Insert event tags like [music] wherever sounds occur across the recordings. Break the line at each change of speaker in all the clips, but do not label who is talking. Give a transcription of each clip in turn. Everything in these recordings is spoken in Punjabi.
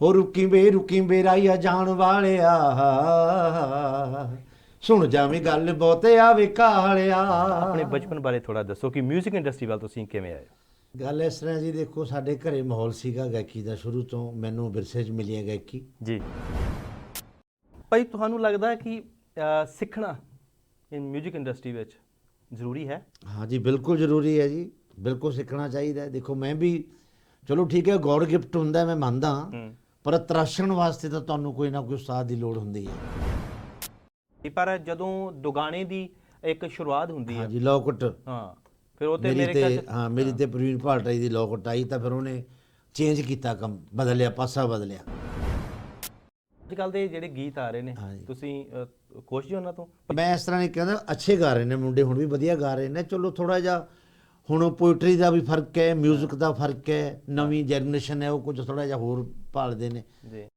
ਹੋ ਰੁਕੀ ਵੇ ਰੁਕੀ ਵੇ ਰਾਈਆ ਜਾਣ ਵਾਲਿਆ ਸੁਣ ਜਾਵੇਂ ਗੱਲ ਬਹੁਤੇ ਆਵੇ ਕਾਲਿਆ
ਆਪਣੇ ਬਚਪਨ ਬਾਰੇ ਥੋੜਾ ਦੱਸੋ ਕਿ 뮤직 ਇੰਡਸਟਰੀ ਵੱਲ ਤੁਸੀਂ ਕਿਵੇਂ ਆਏ
ਗੱਲ ਇਸ ਤਰ੍ਹਾਂ ਜੀ ਦੇਖੋ ਸਾਡੇ ਘਰੇ ਮਾਹੌਲ ਸੀਗਾ ਗਾਇਕੀ ਦਾ ਸ਼ੁਰੂ ਤੋਂ ਮੈਨੂੰ ਵਿਰਸੇ 'ਚ ਮਿਲੀ ਹੈ ਗਾਇਕੀ
ਜੀ ਭਾਈ ਤੁਹਾਨੂੰ ਲੱਗਦਾ ਹੈ ਕਿ ਅਹ, ਸਿੱਖਣਾ ਇਨ 뮤직 ਇੰਡਸਟਰੀ ਵਿੱਚ ਜ਼ਰੂਰੀ ਹੈ
ਹਾਂ ਜੀ ਬਿਲਕੁਲ ਜ਼ਰੂਰੀ ਹੈ ਜੀ ਬਿਲਕੁਲ ਸਿੱਖਣਾ ਚਾਹੀਦਾ ਹੈ ਦੇਖੋ ਮੈਂ ਵੀ ਚਲੋ ਠੀਕ ਹੈ ਗੋਡ ਗਿਫਟ ਹੁੰਦਾ ਹੈ, ਮੈਂ ਮੰਨਦਾ ਹਾਂ।
ਹੂੰ
ਪਰ ਤਰਾਸ਼ਣ ਵਾਸਤੇ ਤਾਂ ਤੁਹਾਨੂੰ ਕੋਈ ਨਾ ਕੋਈ ਉਸਤਾਦ ਦੀ ਲੋੜ ਹੁੰਦੀ ਹੈ।
ਪਰ ਜਦੋਂ ਦੁਗਾਣੇ ਦੀ ਇੱਕ ਸ਼ੁਰੂਆਤ ਹੁੰਦੀ
ਹਾਂ।
ਹੈ
ਜੀ ਲੋਕਟ
ਹਾਂ ਫਿਰ ਉਹ ਤੇ
ਮੇਰੀ
ਮੇਰੇ
ਤੇ
ਖਿਆਲ 'ਚ
ਹਾਂ ਮੇਰੀ ਤੇ ਪ੍ਰਵੀਨ ਭਾਟਾਈ ਦੀ ਲੋਕਟ ਆਈ ਤਾਂ ਫਿਰ ਉਹਨੇ ਚੇਂਜ ਕੀਤਾ ਕੰਮ ਬਦਲਿਆ ਪਾਸਾ ਬਦਲਿਆ।
ਅੱਜ ਕੱਲ ਦੇ ਜਿਹੜੇ ਗੀਤ ਆ ਰਹੇ ਨੇ
ਹਾਂਜੀ।
ਤੁਸੀਂ ਖੁਸ਼ ਜੀ ਉਹਨਾਂ ਤੋਂ?
ਮੈਂ ਇਸ ਤਰ੍ਹਾਂ ਨਹੀਂ ਕਹਿੰਦਾ ਅੱਛੇ ਗਾ ਰਹੇ ਨੇ ਮੁੰਡੇ ਹੁਣ ਵੀ ਵਧੀਆ ਗਾ ਰਹੇ ਨੇ। ਚਲੋ ਥੋੜਾ ਜਿਹਾ ਹੁਣ ਪੋਇਟਰੀ ਦਾ ਵੀ ਫ਼ਰਕ ਹੈ 뮤직 ਦਾ ਫ਼ਰਕ ਹੈ ਨਵੀਂ ਜਨਰੇਸ਼ਨ ਹੈ ਉਹ ਕੁਝ ਥੋੜਾ ਜਿਹਾ ਹੋਰ ਭਾਲਦੇ ਨੇ।
ਜੀ।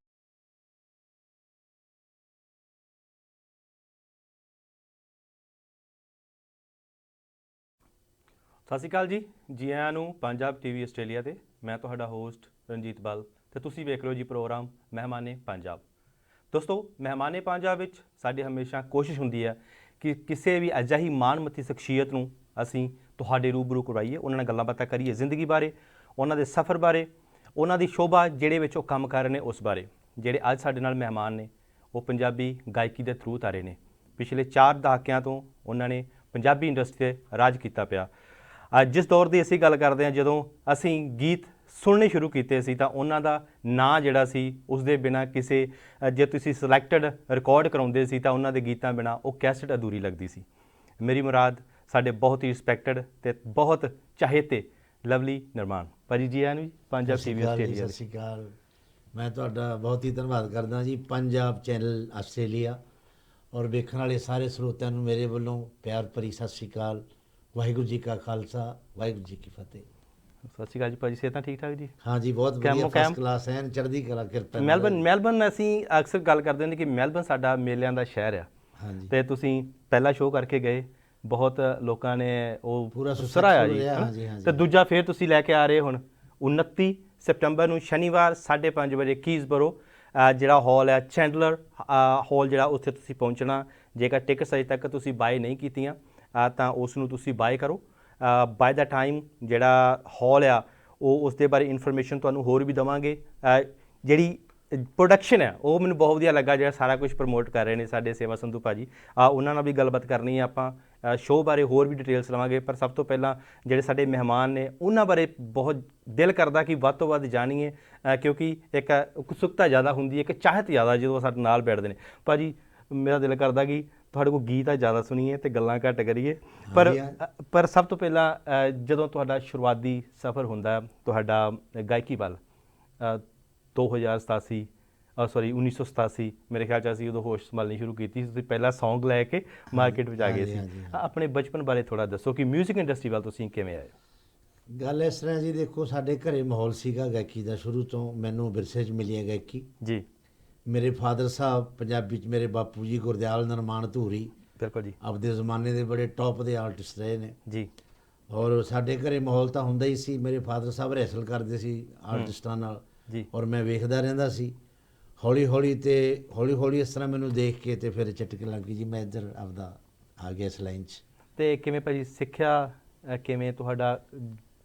ਸਤਿ ਸ਼੍ਰੀ ਅਕਾਲ ਜੀ। ਜੀ ਆਇਆਂ ਨੂੰ ਪੰਜਾਬ ਟੀਵੀ ਆਸਟ੍ਰੇਲੀਆ ਤੇ। ਮੈਂ ਤੁਹਾਡਾ ਹੋਸਟ ਰਣਜੀਤ ਬਲ ਤੇ ਤੁਸੀਂ ਵੇਖ ਰਹੇ ਹੋ ਜੀ ਪ੍ਰੋਗਰਾਮ ਮਹਿਮਾਨੇ ਪੰਜਾਬ। ਦੋਸਤੋ, ਮਹਿਮਾਨੇ ਪੰਜਾਬ ਵਿੱਚ ਸਾਡੀ ਹਮੇਸ਼ਾ ਕੋਸ਼ਿਸ਼ ਹੁੰਦੀ ਹੈ ਕਿ ਕਿਸੇ ਵੀ ਅਜਿਹੀ ਮਾਣਮੱਤੀ ਸ਼ਖਸੀਅਤ ਨੂੰ ਅਸੀਂ ਤੁਹਾਡੇ ਰੂਬਰੂ ਕਰਵਾਈਏ ਉਹਨਾਂ ਨਾਲ ਗੱਲਾਂ ਬਾਤਾਂ ਕਰੀਏ ਜ਼ਿੰਦਗੀ ਬਾਰੇ, ਉਹਨਾਂ ਦੇ ਸਫ਼ਰ ਬਾਰੇ ਉਹਨਾਂ ਦੀ ਸ਼ੋਭਾ ਜਿਹੜੇ ਵਿੱਚ ਉਹ ਕੰਮ ਕਰ ਰਹੇ ਨੇ ਉਸ ਬਾਰੇ। ਜਿਹੜੇ ਅੱਜ ਸਾਡੇ ਨਾਲ ਮਹਿਮਾਨ ਨੇ, ਉਹ ਪੰਜਾਬੀ ਗਾਇਕੀ ਦੇ ਥਰੂ ਤਾਰੇ ਨੇ। ਪਿਛਲੇ 4 ਦਹਾਕਿਆਂ ਤੋਂ ਉਹਨਾਂ ਨੇ ਪੰਜਾਬੀ ਇੰਡਸਟਰੀ ਤੇ ਰਾਜ ਕੀਤਾ ਪਿਆ। ਅੱਜ ਜਿਸ ਦੌਰ ਦੀ ਅਸੀਂ ਗੱਲ ਕਰਦੇ ਹਾਂ, ਜਦੋਂ ਅਸੀਂ ਗੀਤ ਸੁਣਨੇ ਸ਼ੁਰੂ ਕੀਤੇ ਸੀ, ਤਾਂ ਉਹਨਾਂ ਦਾ ਨਾਂ ਜਿਹੜਾ ਸੀ, ਉਸ ਦੇ ਬਿਨਾ ਕਿਸੇ ਜੇ ਤੁਸੀਂ ਸਿਲੈਕਟਡ ਰਿਕਾਰਡ ਕਰਾਉਂਦੇ ਸੀ, ਤਾਂ ਉਹਨਾਂ ਦੇ ਗੀਤਾਂ ਬਿਨਾ ਉਹ ਕੈਸਟ ਅਧੂਰੀ ਲੱਗਦੀ ਸੀ। ਮੇਰੀ ਮੁਰਾਦ, ਸਾਡੇ ਬਹੁਤ ਹੀ ਰਿਸਪੈਕਟਡ ਤੇ ਬਹੁਤ ਚਾਹੇਤੇ ਲਵਲੀ ਨਿਰਮਾਨ ਭਾਜੀ ਜੀ ਆਇਆਂ ਨੂੰ ਜੀ ਪੰਜਾਬ ਟੀਵੀ ਆਸਟ੍ਰੇਲੀਆ
ਸਤਿ ਸ਼੍ਰੀ ਅਕਾਲ। ਮੈਂ ਤੁਹਾਡਾ ਬਹੁਤ ਹੀ ਧੰਨਵਾਦ ਕਰਦਾ ਜੀ ਪੰਜਾਬ ਚੈਨਲ ਆਸਟ੍ਰੇਲੀਆ। ਔਰ ਵੇਖਣ ਵਾਲੇ ਸਾਰੇ ਸਰੋਤਿਆਂ ਨੂੰ ਮੇਰੇ ਵੱਲੋਂ ਪਿਆਰ ਭਰੀ ਸਤਿ ਸ਼੍ਰੀ ਅਕਾਲ। ਵਾਹਿਗੁਰੂ ਜੀ ਕਾ ਖਾਲਸਾ ਵਾਹਿਗੁਰੂ ਜੀ ਕੀ ਫਤਿਹ।
ਸਤਿ ਸ਼੍ਰੀ ਅਕਾਲ ਜੀ ਭਾਜੀ ਸਿਹਤਾਂ ਠੀਕ ਠਾਕ ਜੀ?
ਹਾਂ ਜੀ ਬਹੁਤ ਵਧੀਆ? ਫਸਟ ਕਲਾਸ ਐਨ ਚੜ੍ਹਦੀ ਕਲਾ ਕਿਰਪਾ।
ਮੈਲਬਨ ਮੈਲਬਨ ਅਸੀਂ ਅਕਸਰ ਗੱਲ ਕਰਦੇ ਹੁੰਦੇ ਕਿ ਮੈਲਬਨ ਸਾਡਾ ਮੇਲਿਆਂ ਦਾ ਸ਼ਹਿਰ ਆ।
ਹਾਂ ਜੀ।
ਤੇ ਤੁਸੀਂ ਪਹਿਲਾ ਸ਼ੋਅ ਕਰਕੇ ਗਏ ਬਹੁਤ ਲੋਕਾਂ ਨੇ ਉਹ
ਪੂਰਾ
ਸਰਾਇਆ ਜੀ। ਤੇ ਦੂਜਾ ਫੇਰ ਤੁਸੀਂ ਲੈ ਕੇ ਆ ਰਹੇ ਹੁਣ 29 ਸਤੰਬਰ ਨੂੰ ਸ਼ਨੀਵਾਰ 5:30 ਵਜੇ ਕੀਜ਼ਬਰੋ ਜਿਹੜਾ ਹਾਲ ਹੈ ਚੈਂਡਲਰ ਹਾਲ ਜਿਹੜਾ ਉੱਥੇ ਤੁਸੀਂ ਪਹੁੰਚਣਾ ਜੇਕਰ ਟਿਕਟਸ ਅਜੇ ਤੱਕ ਤੁਸੀਂ ਬਾਏ ਨਹੀਂ ਕੀਤੀਆਂ ਤਾਂ ਉਸ ਨੂੰ ਤੁਸੀਂ ਬਾਏ ਕਰੋ। ਬਾਏ ਦਾ ਟਾਈਮ ਜਿਹੜਾ ਹਾਲ ਆ ਉਹ ਉਸ ਦੇ ਬਾਰੇ ਇਨਫੋਰਮੇਸ਼ਨ ਤੁਹਾਨੂੰ ਹੋਰ ਵੀ ਦਵਾਂਗੇ। ਜਿਹੜੀ ਪ੍ਰੋਡਕਸ਼ਨ ਹੈ। ਉਹ ਮੈਨੂੰ ਬਹੁਤ ਵਧੀਆ ਲੱਗਾ ਜਿਹੜਾ ਸਾਰਾ ਕੁਝ ਪ੍ਰਮੋਟ ਕਰ ਰਹੇ ਨੇ ਸਾਡੇ ਸੇਵਾ ਸੰਧੂ ਭਾਜੀ ਆ ਉਹਨਾਂ ਨਾਲ ਵੀ ਗੱਲਬਾਤ ਕਰਨੀ ਹੈ ਆਪਾਂ। ਸ਼ੋਅ ਬਾਰੇ ਹੋਰ ਵੀ ਡਿਟੇਲਸ ਲਵਾਂਗੇ। ਪਰ ਸਭ ਤੋਂ ਪਹਿਲਾਂ ਜਿਹੜੇ ਸਾਡੇ ਮਹਿਮਾਨ ਨੇ ਉਹਨਾਂ ਬਾਰੇ ਬਹੁਤ ਦਿਲ ਕਰਦਾ ਕਿ ਵੱਧ ਤੋਂ ਵੱਧ ਜਾਣੀਏ। ਕਿਉਂਕਿ ਇੱਕ ਉਤਸੁਕਤਾ ਜ਼ਿਆਦਾ ਹੁੰਦੀ ਹੈ ਇੱਕ ਚਾਹਤ ਜ਼ਿਆਦਾ ਜਦੋਂ ਸਾਡੇ ਨਾਲ ਬੈਠਦੇ ਨੇ। ਭਾਜੀ ਮੇਰਾ ਦਿਲ ਕਰਦਾ ਕਿ ਤੁਹਾਡੇ ਕੋਲ ਗੀਤ ਆ ਜ਼ਿਆਦਾ ਸੁਣੀਏ ਤੇ ਗੱਲਾਂ ਘੱਟ ਕਰੀਏ। ਪਰ ਪਰ ਸਭ ਤੋਂ ਪਹਿਲਾਂ ਜਦੋਂ ਤੁਹਾਡਾ ਸ਼ੁਰੂਆਤੀ ਸਫ਼ਰ ਹੁੰਦਾ ਤੁਹਾਡਾ ਗਾਇਕੀ ਵੱਲ 2087 ਸੌਰੀ 1987 ਮੇਰੇ ਖਿਆਲ ਚ ਅਸੀਂ ਉਦੋਂ ਹੋਸ਼ ਸੰਭਾਲਣੀ ਸ਼ੁਰੂ ਕੀਤੀ ਸੀ। ਤੁਸੀਂ ਪਹਿਲਾ Song ਲੈ ਕੇ ਮਾਰਕੀਟ ਵਿੱਚ ਆ ਗਏ ਸੀ। ਆਪਣੇ ਬਚਪਨ ਬਾਰੇ ਥੋੜਾ ਦੱਸੋ ਕਿ 뮤직 ਇੰਡਸਟਰੀ ਵੱਲ ਤੁਸੀਂ ਕਿਵੇਂ ਆਏ?
ਗੱਲ ਇਸ ਤਰ੍ਹਾਂ ਜੀ ਦੇਖੋ ਸਾਡੇ ਘਰੇ ਮਾਹੌਲ ਸੀਗਾ ਗਾਇਕੀ ਦਾ ਸ਼ੁਰੂ ਤੋਂ ਮੈਨੂੰ ਵਿਰਸੇ 'ਚ ਮਿਲੀ ਹੈ ਗਾਇਕੀ।
ਜੀ।
ਮੇਰੇ ਫਾਦਰ ਸਾਹਿਬ ਪੰਜਾਬੀ 'ਚ ਮੇਰੇ ਬਾਪੂ ਜੀ ਗੁਰਦਿਆਲ ਨਿਰਮਾਣ ਧੂਰੀ।
ਬਿਲਕੁਲ ਜੀ।
ਆਪਦੇ ਜ਼ਮਾਨੇ ਦੇ ਬੜੇ ਟੌਪ ਦੇ ਆਰਟਿਸਟ ਰਹੇ ਨੇ।
ਜੀ।
ਔਰ ਸਾਡੇ ਘਰੇ ਮਾਹੌਲ ਤਾਂ ਹੁੰਦਾ ਹੀ ਸੀ। ਮੇਰੇ ਫਾਦਰ ਸਾਹਿਬ ਰੈਸਲ ਕਰਦੇ ਸੀ ਆਰਟਿਸਟਾਂ ਨਾਲ।
ਜੀ।
ਔਰ ਮੈਂ ਵੇਖਦਾ ਰਹਿੰਦਾ ਸੀ। ਹੌਲੀ ਹੌਲੀ ਤੇ ਹੌਲੀ ਹੌਲੀ ਇਸ ਤਰ੍ਹਾਂ ਮੈਨੂੰ ਦੇਖ ਕੇ ਤੇ ਫਿਰ ਚਟਕ ਲੱਗੀ ਜੀ ਮੈਂ ਇੱਧਰ ਆਪਦਾ ਆ ਗਿਆ ਇਸ ਲਾਈਨ 'ਚ।
ਤੇ ਕਿਵੇਂ ਭਾਜੀ ਸਿੱਖਿਆ ਕਿਵੇਂ ਤੁਹਾਡਾ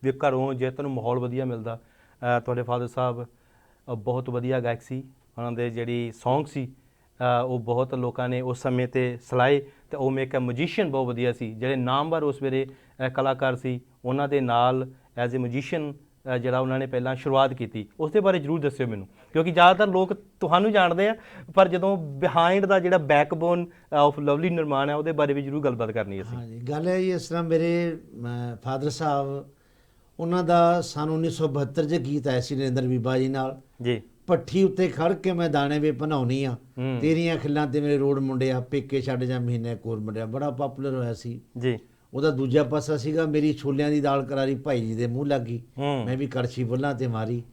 ਵੀ ਘਰੋਂ ਜੇ ਤੁਹਾਨੂੰ ਮਾਹੌਲ ਵਧੀਆ ਮਿਲਦਾ ਤੁਹਾਡੇ ਫਾਦਰ ਸਾਹਿਬ ਬਹੁਤ ਵਧੀਆ ਗਾਇਕ ਸੀ ਉਹਨਾਂ ਦੇ ਜਿਹੜੀ Song ਸੀ ਉਹ ਬਹੁਤ ਲੋਕਾਂ ਨੇ ਉਸ ਸਮੇਂ ਤੇ ਸਲਾਏ ਤੇ ਉਹ ਮੇਕ ਅ ਮੈਜੀਸ਼ੀਅਨ ਬਹੁਤ ਵਧੀਆ ਸੀ ਜਿਹੜੇ ਨਾਮਵਰ ਉਸ ਵੇਲੇ ਕਲਾਕਾਰ ਸੀ ਉਹਨਾਂ ਦੇ ਨਾਲ ਐਜ਼ ਅ ਮੈਜੀਸ਼ੀਅਨ ਜਿਹੜਾ ਉਹਨਾਂ ਨੇ ਪਹਿਲਾਂ ਸ਼ੁਰੂਆਤ ਕੀਤੀ ਉਸ ਦੇ ਬਾਰੇ ਜਰੂਰ ਦੱਸਿਓ ਮੈਨੂੰ। ਕਿਉਂਕਿ ਜ਼ਿਆਦਾਤਰ ਲੋਕ ਤੁਹਾਨੂੰ ਜਾਣਦੇ ਆ ਪਰ ਜਦੋਂ ਬਿਹਾਈਂਡ ਦਾ ਜਿਹੜਾ ਬੈਕਬੋਨ ਆਫ ਲਵਲੀ ਨਿਰਮਾਣ ਹੈ ਉਹਦੇ ਬਾਰੇ ਵੀ ਜਰੂਰ ਗੱਲਬਾਤ ਕਰਨੀ ਹੈ ਅਸੀਂ।
ਹਾਂਜੀ ਗੱਲ ਹੈ ਜੀ ਇਸ ਤਰ੍ਹਾਂ ਮੇਰੇ ਫਾਦਰ ਸਾਹਿਬ ਉਹਨਾਂ ਦਾ ਸਨ 1972 'ਚ ਗੀਤ ਆਇਆ ਸੀ ਨਰਿੰਦਰ ਬੀਬਾ ਜੀ ਨਾਲ।
ਜੀ।
ਪੱਠੀ ਉੱਤੇ ਖੜ ਕੇ ਮੈਂ ਦਾਣੇ ਵੇ ਬਣਾਉਣੀ ਆ। ਤੇਰੀਆਂ ਖਿੱਲਾਂ ਤੇ ਮੇਰੇ ਰੋਡ ਮੁੰਡਿਆ ਪੇਕੇ ਛੱਡ ਜਾ ਮਹੀਨੇ ਕੋਲ ਮੁੰਡਿਆ ਬੜਾ ਪਪੂਲਰ ਹੋਇਆ ਸੀ।
ਜੀ।
ਉਹਦਾ ਦੂਜਾ ਪਾਸਾ ਸੀਗਾ ਮੇਰੀ ਛੋਲਿਆਂ ਦੀ ਦਾਲ ਕਰਾਰੀ ਭਾਈ ਜੀ ਦੇ ਮੂੰਹ ਲੱਗੀ। ਮੈਂ ਵੀ ਕੜਛੀ ਬੁੱਲਾਂ ਤੇ ਮਾਰੀ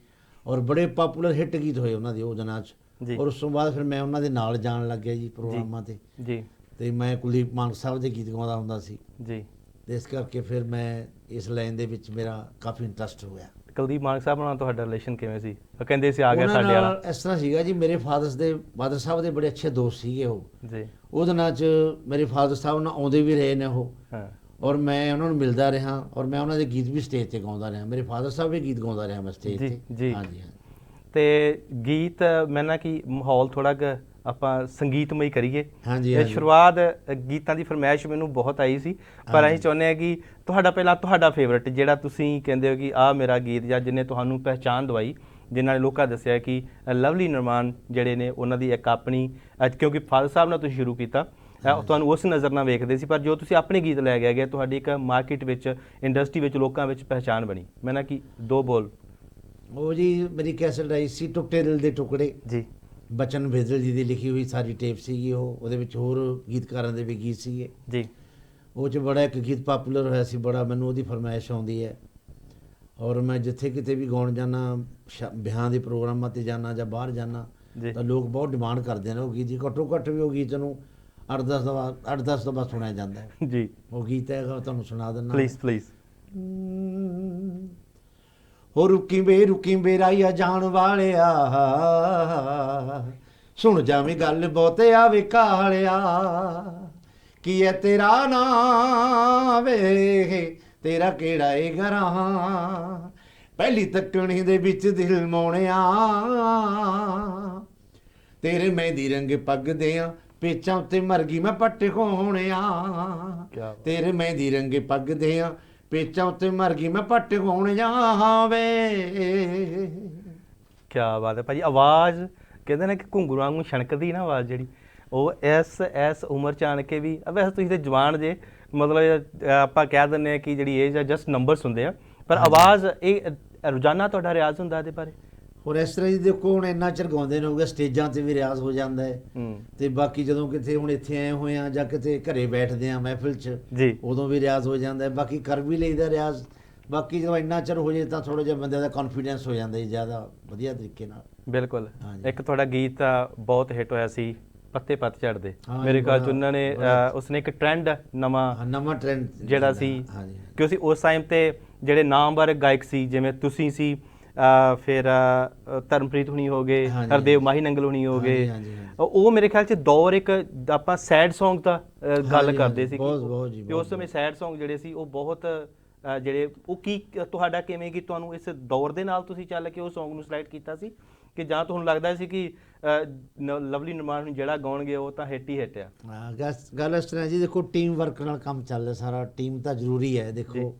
ਔਰ ਬੜੇ ਪਪੂਲਰ ਹਿੱਟ ਗੀਤ ਹੋਏ ਉਹਨਾਂ ਦੇ ਉਹ ਦਿਨਾਂ 'ਚ। ਔਰ ਉਸ ਤੋਂ ਬਾਅਦ ਫਿਰ ਮੈਂ ਉਹਨਾਂ ਦੇ ਨਾਲ ਜਾਣ ਲੱਗ ਗਿਆ ਜੀ ਪ੍ਰੋਗਰਾਮਾਂ ਤੇ।
ਜੀ।
ਤੇ ਮੈਂ ਕੁਲਦੀਪ ਮਾਨਕ ਸਾਹਿਬ ਦੇ ਗੀਤ ਗਾਉਂਦਾ ਹੁੰਦਾ ਸੀ।
ਜੀ।
ਤੇ ਇਸ ਕਰਕੇ ਫਿਰ ਮੈਂ ਇਸ ਲਾਈਨ ਦੇ ਵਿੱਚ ਮੇਰਾ ਕਾਫੀ ਇੰਟਰਸਟ ਹੋਇਆ
ਕੁਲਦੀਪ ਮਾਨਕ ਸਾਹਿਬ ਨਾਲ ਤੁਹਾਡਾ ਰਿਲੇਸ਼ਨ ਕਿਵੇਂ ਸੀ? ਉਹ ਕਹਿੰਦੇ ਸੀ ਆ ਗਿਆ ਸਾਡੇ ਵਾਲਾ।
ਨਾਲ ਇਸ ਤਰ੍ਹਾਂ ਸੀਗਾ ਜੀ ਮੇਰੇ ਫਾਦਰ ਦੇ ਫਾਦਰ ਸਾਹਿਬ ਦੇ ਬੜੇ ਅੱਛੇ ਦੋਸਤ ਸੀਗੇ ਉਹ।
ਜੀ।
ਉਹਦੇ ਨਾਲ ਚ ਮੇਰੇ ਫਾਦਰ ਸਾਹਿਬ ਨਾਲ ਆਉਂਦੇ ਵੀ ਰਹੇ ਨੇ ਉਹ।
ਹਾਂ।
ਔਰ ਮੈਂ ਉਹਨਾਂ ਨੂੰ ਮਿਲਦਾ ਰਿਹਾ ਔਰ ਮੈਂ ਉਹਨਾਂ ਦੇ ਗੀਤ ਵੀ ਸਟੇਜ ਤੇ ਗਾਉਂਦਾ ਰਿਹਾ। ਮੇਰੇ ਫਾਦਰ ਸਾਹਿਬ ਵੀ ਗੀਤ ਗਾਉਂਦਾ ਰਿਹਾ ਮੈਂ ਸਟੇਜ ਤੇ। ਹਾਂਜੀ
ਤੇ ਗੀਤ ਮੈਂ ਨਾ ਕਿ ਮਾਹੌਲ ਥੋੜਾ ਕੁ ਆਪਾਂ ਸੰਗੀਤਮਈ ਕਰੀਏ।
ਹਾਂਜੀ,
ਇਹ। ਸ਼ੁਰੂਆਤ ਗੀਤਾਂ ਦੀ ਫਰਮਾਇਸ਼ ਮੈਨੂੰ ਬਹੁਤ ਆਈ ਸੀ। ਪਰ ਅਸੀਂ ਚਾਹੁੰਦੇ ਹਾਂ ਕਿ ਤੁਹਾਡਾ ਪਹਿਲਾਂ ਤੁਹਾਡਾ ਫੇਵਰਿਟ ਜਿਹੜਾ ਤੁਸੀਂ ਕਹਿੰਦੇ ਹੋ ਕਿ ਆਹ ਮੇਰਾ ਗੀਤ ਜਾਂ ਜਿਹਨੇ ਤੁਹਾਨੂੰ ਪਹਿਚਾਨ ਦਵਾਈ ਜਿਨ੍ਹਾਂ ਨੇ ਲੋਕਾਂ ਦੱਸਿਆ ਕਿ ਲਵਲੀ ਨਿਰਮਾਨ ਜਿਹੜੇ ਨੇ ਉਹਨਾਂ ਦੀ ਇੱਕ ਆਪਣੀ ਕਿਉਂਕਿ ਫਾਦਰ ਸਾਹਿਬ ਨਾਲ ਤੁਸੀਂ ਸ਼ੁਰੂ ਕੀਤਾ। ਅ, ਤੁਹਾਨੂੰ ਉਸ ਨਜ਼ਰ ਨਾਲ ਵੇਖਦੇ ਸੀ ਪਰ ਜੋ ਤੁਸੀਂ ਆਪਣੇ ਗੀਤ ਲੈ ਕੇ ਗਏ ਤੁਹਾਡੀ ਇੱਕ ਮਾਰਕੀਟ ਵਿੱਚ ਇੰਡਸਟਰੀ ਵਿੱਚ ਲੋਕਾਂ ਵਿੱਚ ਪਹਿਚਾਨ ਬਣੀ। ਮੈਂ ਨਾ ਕਿ ਦੋ ਬੋਲ।
ਉਹ ਜੀ ਮੇਰੀ ਕੈਸਟ ਆਈ ਸੀ ਟੁੱਟੇ ਦਿਲ ਦੇ ਟੁਕੜੇ।
ਜੀ।
ਬਚਨ ਬੇਦਲ ਜੀ ਦੀ ਲਿਖੀ ਹੋਈ ਸਾਰੀ ਟੇਪ ਸੀਗੀ ਉਹ ਉਹਦੇ ਵਿੱਚ ਹੋਰ ਗੀਤਕਾਰਾਂ ਦੇ ਵੀ ਗੀਤ ਸੀਗੇ।
ਜੀ।
ਉਹ ਚ ਬੜਾ ਇੱਕ ਗੀਤ ਪਪੂਲਰ ਹੋਇਆ ਸੀ ਬੜਾ ਮੈਨੂੰ ਉਹਦੀ ਫਰਮਾਇਸ਼ ਆਉਂਦੀ ਹੈ। ਔਰ ਮੈਂ ਜਿੱਥੇ ਕਿਤੇ ਵੀ ਗਾਉਣ ਜਾਣਾ ਵਿਆਹਾਂ ਦੇ ਪ੍ਰੋਗਰਾਮਾਂ ਤੇ ਜਾਣਾ ਜਾਂ ਬਾਹਰ ਜਾਣਾ
ਜੀ।
ਤਾਂ ਲੋਕ ਬਹੁਤ ਡਿਮਾਂਡ ਕਰਦੇ ਨੇ ਉਹ ਗੀਤ ਜੀ। ਘੱਟੋ ਘੱਟ ਵੀ ਉਹ ਗੀਤ ਨੂੰ 8-10 ਦਫਾ 8-10 ਦਫਾ ਸੁਣਿਆ ਜਾਂਦਾ ਹੈ।
ਜੀ।
ਉਹ ਗੀਤ ਹੈ ਤੁਹਾਨੂੰ ਸੁਣਾ ਦਿੰਦਾ
ਪਲੀਜ਼ ਪਲੀਜ਼
ਹੋ ਰੁਕੀ ਬੇ ਰੁਕੀ ਬੇ ਰਾਈਆ ਜਾਣ ਵਾਲਿਆ। ਸੁਣ ਜਾਵੇਂ ਗੱਲ ਬਹੁਤ ਆਵੇ ਕਾਲਿਆ ਕੀ ਹੈ ਤੇਰਾ ਨਾਂ ਵੇ? ਤੇਰਾ ਕਿਹੜਾ ਏ ਘਰਾਂ? ਪਹਿਲੀ ਤੱਕਣੀ ਦੇ ਵਿੱਚ ਦਿਲ ਮੋਣਿਆ। ਤੇਰੇ ਮਹਿੰਦੀ ਰੰਗ ਪੱਗ ਦੇ ਆ ਪੇਚਾਂ ਉੱਤੇ ਮਰ ਗਈ ਮੈਂ ਪੱਟ ਹੋਣਿਆ।
ਕਿਆ ਬਾਤ।
ਤੇਰੇ ਮਹਿੰਦੀ ਰੰਗੇ ਪੱਗ ਦੇ ਆ ਪੇਚਾਂ ਉੱਤੇ ਮਰ ਗਈ ਮੈਂ ਪੱਟ ਹੋਣ ਜਾਵੇ
ਕੀ ਬਾਤ ਹੈ ਭਾਜੀ ਆਵਾਜ਼ ਕਹਿੰਦੇ ਨੇ ਕਿ ਘੁੰਗਰੂ ਵਾਂਗੂ ਛਣਕਦੀ ਨਾ ਆਵਾਜ਼ ਜਿਹੜੀ ਉਹ ਇਸ ਇਸ ਉਮਰ ਚ ਆਣ ਕੇ ਵੀ ਅ, ਵੈਸੇ ਤੁਸੀਂ ਤੇ ਜਵਾਨ ਜੇ ਮਤਲਬ ਆਪਾਂ ਕਹਿ ਦਿੰਦੇ ਆ ਕਿ ਜਿਹੜੀ ਏਜ ਆ ਜਸਟ ਨੰਬਰਸ ਹੁੰਦੇ ਆ ਪਰ ਆਵਾਜ਼ ਇਹ ਰੋਜ਼ਾਨਾ ਤੁਹਾਡਾ ਰਿਆਜ਼ ਹੁੰਦਾ ਇਹਦੇ ਬਾਰੇ?
ਹੋਰ ਇਸ ਤਰ੍ਹਾਂ ਜੀ ਦੇਖੋ ਹੁਣ ਇੰਨਾ ਚਿਰ ਗਾਉਂਦੇ ਨੇ ਹੋਗੇ ਸਟੇਜਾਂ ਤੇ ਵੀ ਰਿਆਜ਼ ਹੋ ਜਾਂਦਾ ਹੈ।
ਹੂੰ।
ਤੇ ਬਾਕੀ ਜਦੋਂ ਕਿਤੇ ਹੁਣ ਇੱਥੇ ਆਏ ਹੋਏ ਆ ਜਾਂ ਕਿਤੇ ਘਰੇ ਬੈਠਦੇ ਆ ਮਹਿਫਿਲ 'ਚ ਉਦੋਂ ਵੀ ਰਿਆਜ਼ ਹੋ ਜਾਂਦਾ ਹੈ। ਬਾਕੀ ਕਰ ਵੀ ਲਈਦਾ ਰਿਆਜ਼। ਬਾਕੀ ਜਦੋਂ ਇੰਨਾ ਚਿਰ ਹੋ ਜੇ ਤਾਂ ਥੋੜਾ ਜਿਹਾ ਬੰਦੇ ਦਾ ਕੌਨਫੀਡੈਂਸ ਹੋ ਜਾਂਦਾ ਜੀ ਜ਼ਿਆਦਾ ਵਧੀਆ ਤਰੀਕੇ ਨਾਲ।
ਬਿਲਕੁਲ। ਇੱਕ ਤੁਹਾਡਾ ਗੀਤ ਬਹੁਤ ਹਿੱਟ ਹੋਇਆ ਸੀ ਪੱਤੇ ਪੱਤ ਝੜਦੇ।
ਹਾਂ,
ਮੇਰੇ ਖਿਆਲ ਚ ਉਹਨਾਂ ਨੇ ਉਸਨੇ ਇੱਕ ਟ੍ਰੈਂਡ ਨਵਾਂ
ਹਾਂ, ਨਵਾਂ ਟ੍ਰੈਂਡ
ਜਿਹੜਾ ਸੀ। ਕਿਉਂਕਿ ਉਸ ਟਾਈਮ ਤੇ ਜਿਹੜੇ ਨਾਮਵਰ ਗਾਇਕ ਸੀ ਜਿਵੇਂ ਤੁਸੀਂ ਸੀ ਫਿਰ ਧਰਮਪ੍ਰੀਤ ਹੁਣੀ ਹੋ ਗਏ। ਹਰਦੇਵ ਮਾਹੀ ਨੰਗਲ ਹੁਣੀ ਹੋ ਗਏ। ਉਹ ਮੇਰੇ ਖਿਆਲ ਚ ਦੌਰ ਇੱਕ ਆਪਾਂ ਸੈਡ Song ਦਾ ਗੱਲ ਕਰਦੇ ਸੀ ਕਿ ਉਸ ਸਮੇਂ ਸੈਡ Song ਜਿਹੜੇ ਸੀ ਉਹ ਬਹੁਤ ਜਿਹੜੇ ਉਹ ਕੀ ਤੁਹਾਡਾ ਕਿਵੇਂ ਕਿ ਤੁਹਾਨੂੰ ਇਸ ਦੌਰ ਦੇ ਨਾਲ ਤੁਸੀਂ ਚੱਲ ਕੇ ਉਹ Song ਨੂੰ ਸਿਲੈਕਟ ਕੀਤਾ ਸੀ ਕਿ ਜਾਂ ਤੁਹਾਨੂੰ ਲੱਗਦਾ ਸੀ ਕਿ ਲਵਲੀ ਨਿਰਮਾਨ ਨੂੰ ਜਿਹੜਾ ਗਾਉਣਗੇ ਉਹ ਤਾਂ ਹਿੱਟ ਹੀ ਹਿੱਟ ਆ।
ਗੱਲ ਇਸ ਤਰ੍ਹਾਂ ਜੀ ਦੇਖੋ ਟੀਮ ਵਰਕ ਨਾਲ ਕੰਮ ਚੱਲਦਾ ਸਾਰਾ ਟੀਮ ਤਾਂ ਜ਼ਰੂਰੀ ਹੈ ਦੇਖੋ।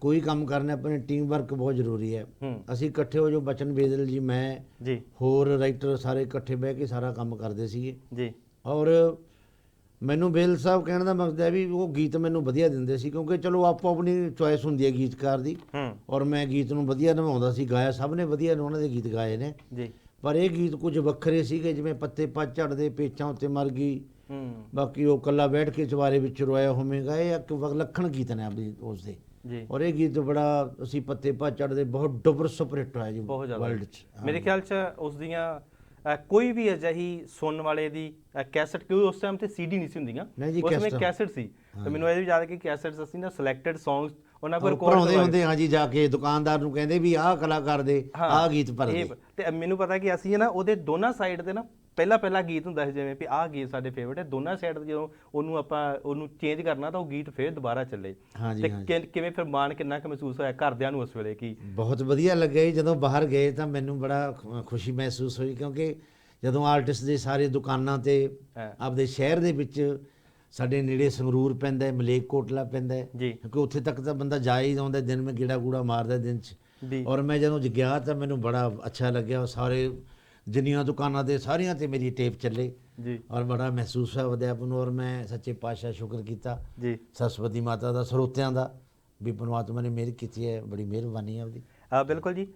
ਕੋਈ ਕੰਮ ਕਰਨਾ ਆਪਣੇ ਟੀਮ ਵਰਕ ਬਹੁਤ ਜ਼ਰੂਰੀ ਹੈ। ਅਸੀਂ ਇਕੱਠੇ ਹੋ ਜੋ ਬਚਨ ਬੇਦਲ ਜੀ ਮੈਂ
ਜੀ।
ਹੋਰ ਰਾਈਟਰ ਸਾਰੇ ਇਕੱਠੇ ਬਹਿ ਕੇ ਸਾਰਾ ਕੰਮ ਕਰਦੇ ਸੀਗੇ।
ਜੀ।
ਔਰ ਮੈਨੂੰ ਬੇਲ ਸਾਹਿਬ ਕਹਿਣ ਦਾ ਮਕਸਦ ਹੈ ਵੀ ਉਹ ਗੀਤ ਮੈਨੂੰ ਵਧੀਆ ਦਿੰਦੇ ਸੀ ਕਿਉਂਕਿ ਚਲੋ ਆਪੋ ਆਪਣੀ ਚੁਆਇਸ ਹੁੰਦੀ ਹੈ ਗੀਤਕਾਰ ਦੀ।
ਹੂੰ।
ਔਰ ਮੈਂ ਗੀਤ ਨੂੰ ਵਧੀਆ ਨਿਭਾਉਂਦਾ ਸੀ ਗਾਇਆ ਸਭ ਨੇ ਵਧੀਆ ਉਹਨਾਂ ਦੇ ਗੀਤ ਗਾਏ ਨੇ।
ਜੀ।
ਪਰ ਇਹ ਗੀਤ ਕੁਝ ਵੱਖਰੇ ਸੀਗੇ ਜਿਵੇਂ ਪੱਤੇ ਪੱਤ ਝੜਦੇ ਪੇਚਾਂ ਉੱਤੇ ਮਰ ਗਈ।
ਹੂੰ।
ਬਾਕੀ ਉਹ ਕੱਲਾ ਬੈਠ ਕੇ ਚਵਾਰੇ ਵਿੱਚ ਰੋਇਆ ਹੋਵੇਗਾ ਇਹ ਇੱਕ ਵਿਲੱਖਣ ਗੀਤ ਨੇ ਆਪਣੀ ਉਸ ਦੇ
ਜੀ।
ਔਰ ਇਹ ਗੀਤ ਬੜਾ ਅਸੀਂ ਪੱਤੇ ਪਾ ਚੜਦੇ ਬਹੁਤ ਡੁਬਰ ਸੁਪਰ ਹਿੱਟ ਹੋਇਆ ਜੀ ਵਰਲਡ 'ਚ।
ਮੇਰੇ ਖਿਆਲ ਚ ਉਸ ਦੀਆਂ ਕੋਈ ਵੀ ਅਜਿਹੀ ਸੁਣਨ ਵਾਲੇ ਦੀ ਕੈਸਟ ਕਿਉਂਕਿ ਉਸ ਟਾਈਮ ਤੇ ਸੀਡੀ ਨਹੀਂ ਸੀ ਹੁੰਦੀਆਂ। ਉਸ ਵਿੱਚ
ਕੈਸਟ।
ਸੀ। ਤੇ ਮੈਨੂੰ ਇਹ ਵੀ ਯਾਦ ਹੈ ਕਿ ਕੈਸਟਸ ਅਸੀਂ ਨਾ ਸਿਲੈਕਟਡ Songs ਉਹਨਾਂ ਕੋਲ
ਪੜਾਉਂਦੇ
ਕਰਵਾਏ
ਹੁੰਦੇ ਹਾਂ ਜੀ ਜਾ ਕੇ ਦੁਕਾਨਦਾਰ ਨੂੰ ਕਹਿੰਦੇ ਵੀ ਆਹ ਕਲਾਕਾਰ ਦੇ ਆਹ ਗੀਤ ਭਰ ਦੇ
ਤੇ ਮੈਨੂੰ ਪਤਾ ਕਿ ਅਸੀਂ ਨਾ ਉਹਦੇ ਦੋਨਾਂ ਸਾਈਡ ਤੇ ਨਾ ਪਹਿਲਾ ਪਹਿਲਾ ਗੀਤ ਹੁੰਦਾ ਸੀ ਜਿਵੇਂ ਵੀ ਆਹ ਗੀਤ ਸਾਡੇ ਫੇਵਰਟ ਹੈ ਦੋਨਾਂ ਸਾਈਡ ਤੇ ਜਦੋਂ ਉਹਨੂੰ ਆਪਾਂ ਉਹਨੂੰ ਚੇਂਜ ਕਰਨਾ ਤਾਂ ਉਹ ਗੀਤ ਫੇਰ ਦੁਬਾਰਾ ਚੱਲੇ। ਤੇ ਕਿਵੇਂ ਫਿਰ ਮਾਣ ਕਿੰਨਾ ਕੁ ਮਹਿਸੂਸ ਹੋਇਆ ਘਰਦਿਆਂ ਨੂੰ ਉਸ ਵੇਲੇ ਕਿ?
ਬਹੁਤ ਵਧੀਆ ਲੱਗਿਆ ਜੀ ਜਦੋਂ ਬਾਹਰ ਗਏ ਤਾਂ ਮੈਨੂੰ ਬੜਾ ਖੁਸ਼ੀ ਮਹਿਸੂਸ ਹੋਈ ਕਿਉਂਕਿ ਜਦੋਂ ਆਰਟਿਸਟ ਦੇ ਸਾਰੇ ਦੁਕਾਨਾਂ ਤੇ। ਆਪਦੇ ਸ਼ਹਿਰ ਦੇ ਵਿੱਚ ਸਾਡੇ ਨੇੜੇ ਸੰਗਰੂਰ ਪੈਂਦਾ ਹੈ ਮਲੇਕਕੋਟਲਾ ਪੈਂਦਾ ਹੈ। ਕਿਉਂਕਿ ਉੱਥੇ ਤੱਕ ਤਾਂ ਬੰਦਾ ਜਾ ਹੀ ਆਉਂਦਾ ਦਿਨ ਮੈਂ ਗੇੜਾ ਗੂੜਾ ਮਾਰਦਾ ਦਿਨ 'ਚ। ਔਰ ਮੈਂ ਜਦੋਂ ਗਿਆ ਤਾਂ ਮੈਨੂੰ ਬੜਾ ਅੱਛਾ ਲੱਗਿਆ ਸਾਰੇ ਜਿੰਨੀਆਂ ਦੁਕਾਨਾਂ ਤੇ ਸਾਰੀਆਂ ਤੇ ਮੇਰੀ ਟੇਪ ਚੱਲੇ।
ਜੀ।
ਔਰ ਬੜਾ ਮਹਿਸੂਸ ਹੋਇਆ ਉਹਦੇ ਆਪ ਨੂੰ ਔਰ ਮੈਂ ਸੱਚੇ ਪਾਤਸ਼ਾਹ ਸ਼ੁਕਰ ਕੀਤਾ।
ਜੀ।
ਸਰਸਵਤੀ ਮਾਤਾ ਦਾ ਸਰੋਤਿਆਂ ਦਾ ਵੀ ਪਰਮਾਤਮਾ ਨੇ ਮਿਹਰ ਕੀਤੀ ਹੈ ਬੜੀ ਮਿਹਰਬਾਨੀ ਹੈ ਉਹਦੀ।
ਬਿਲਕੁਲ ਜੀ।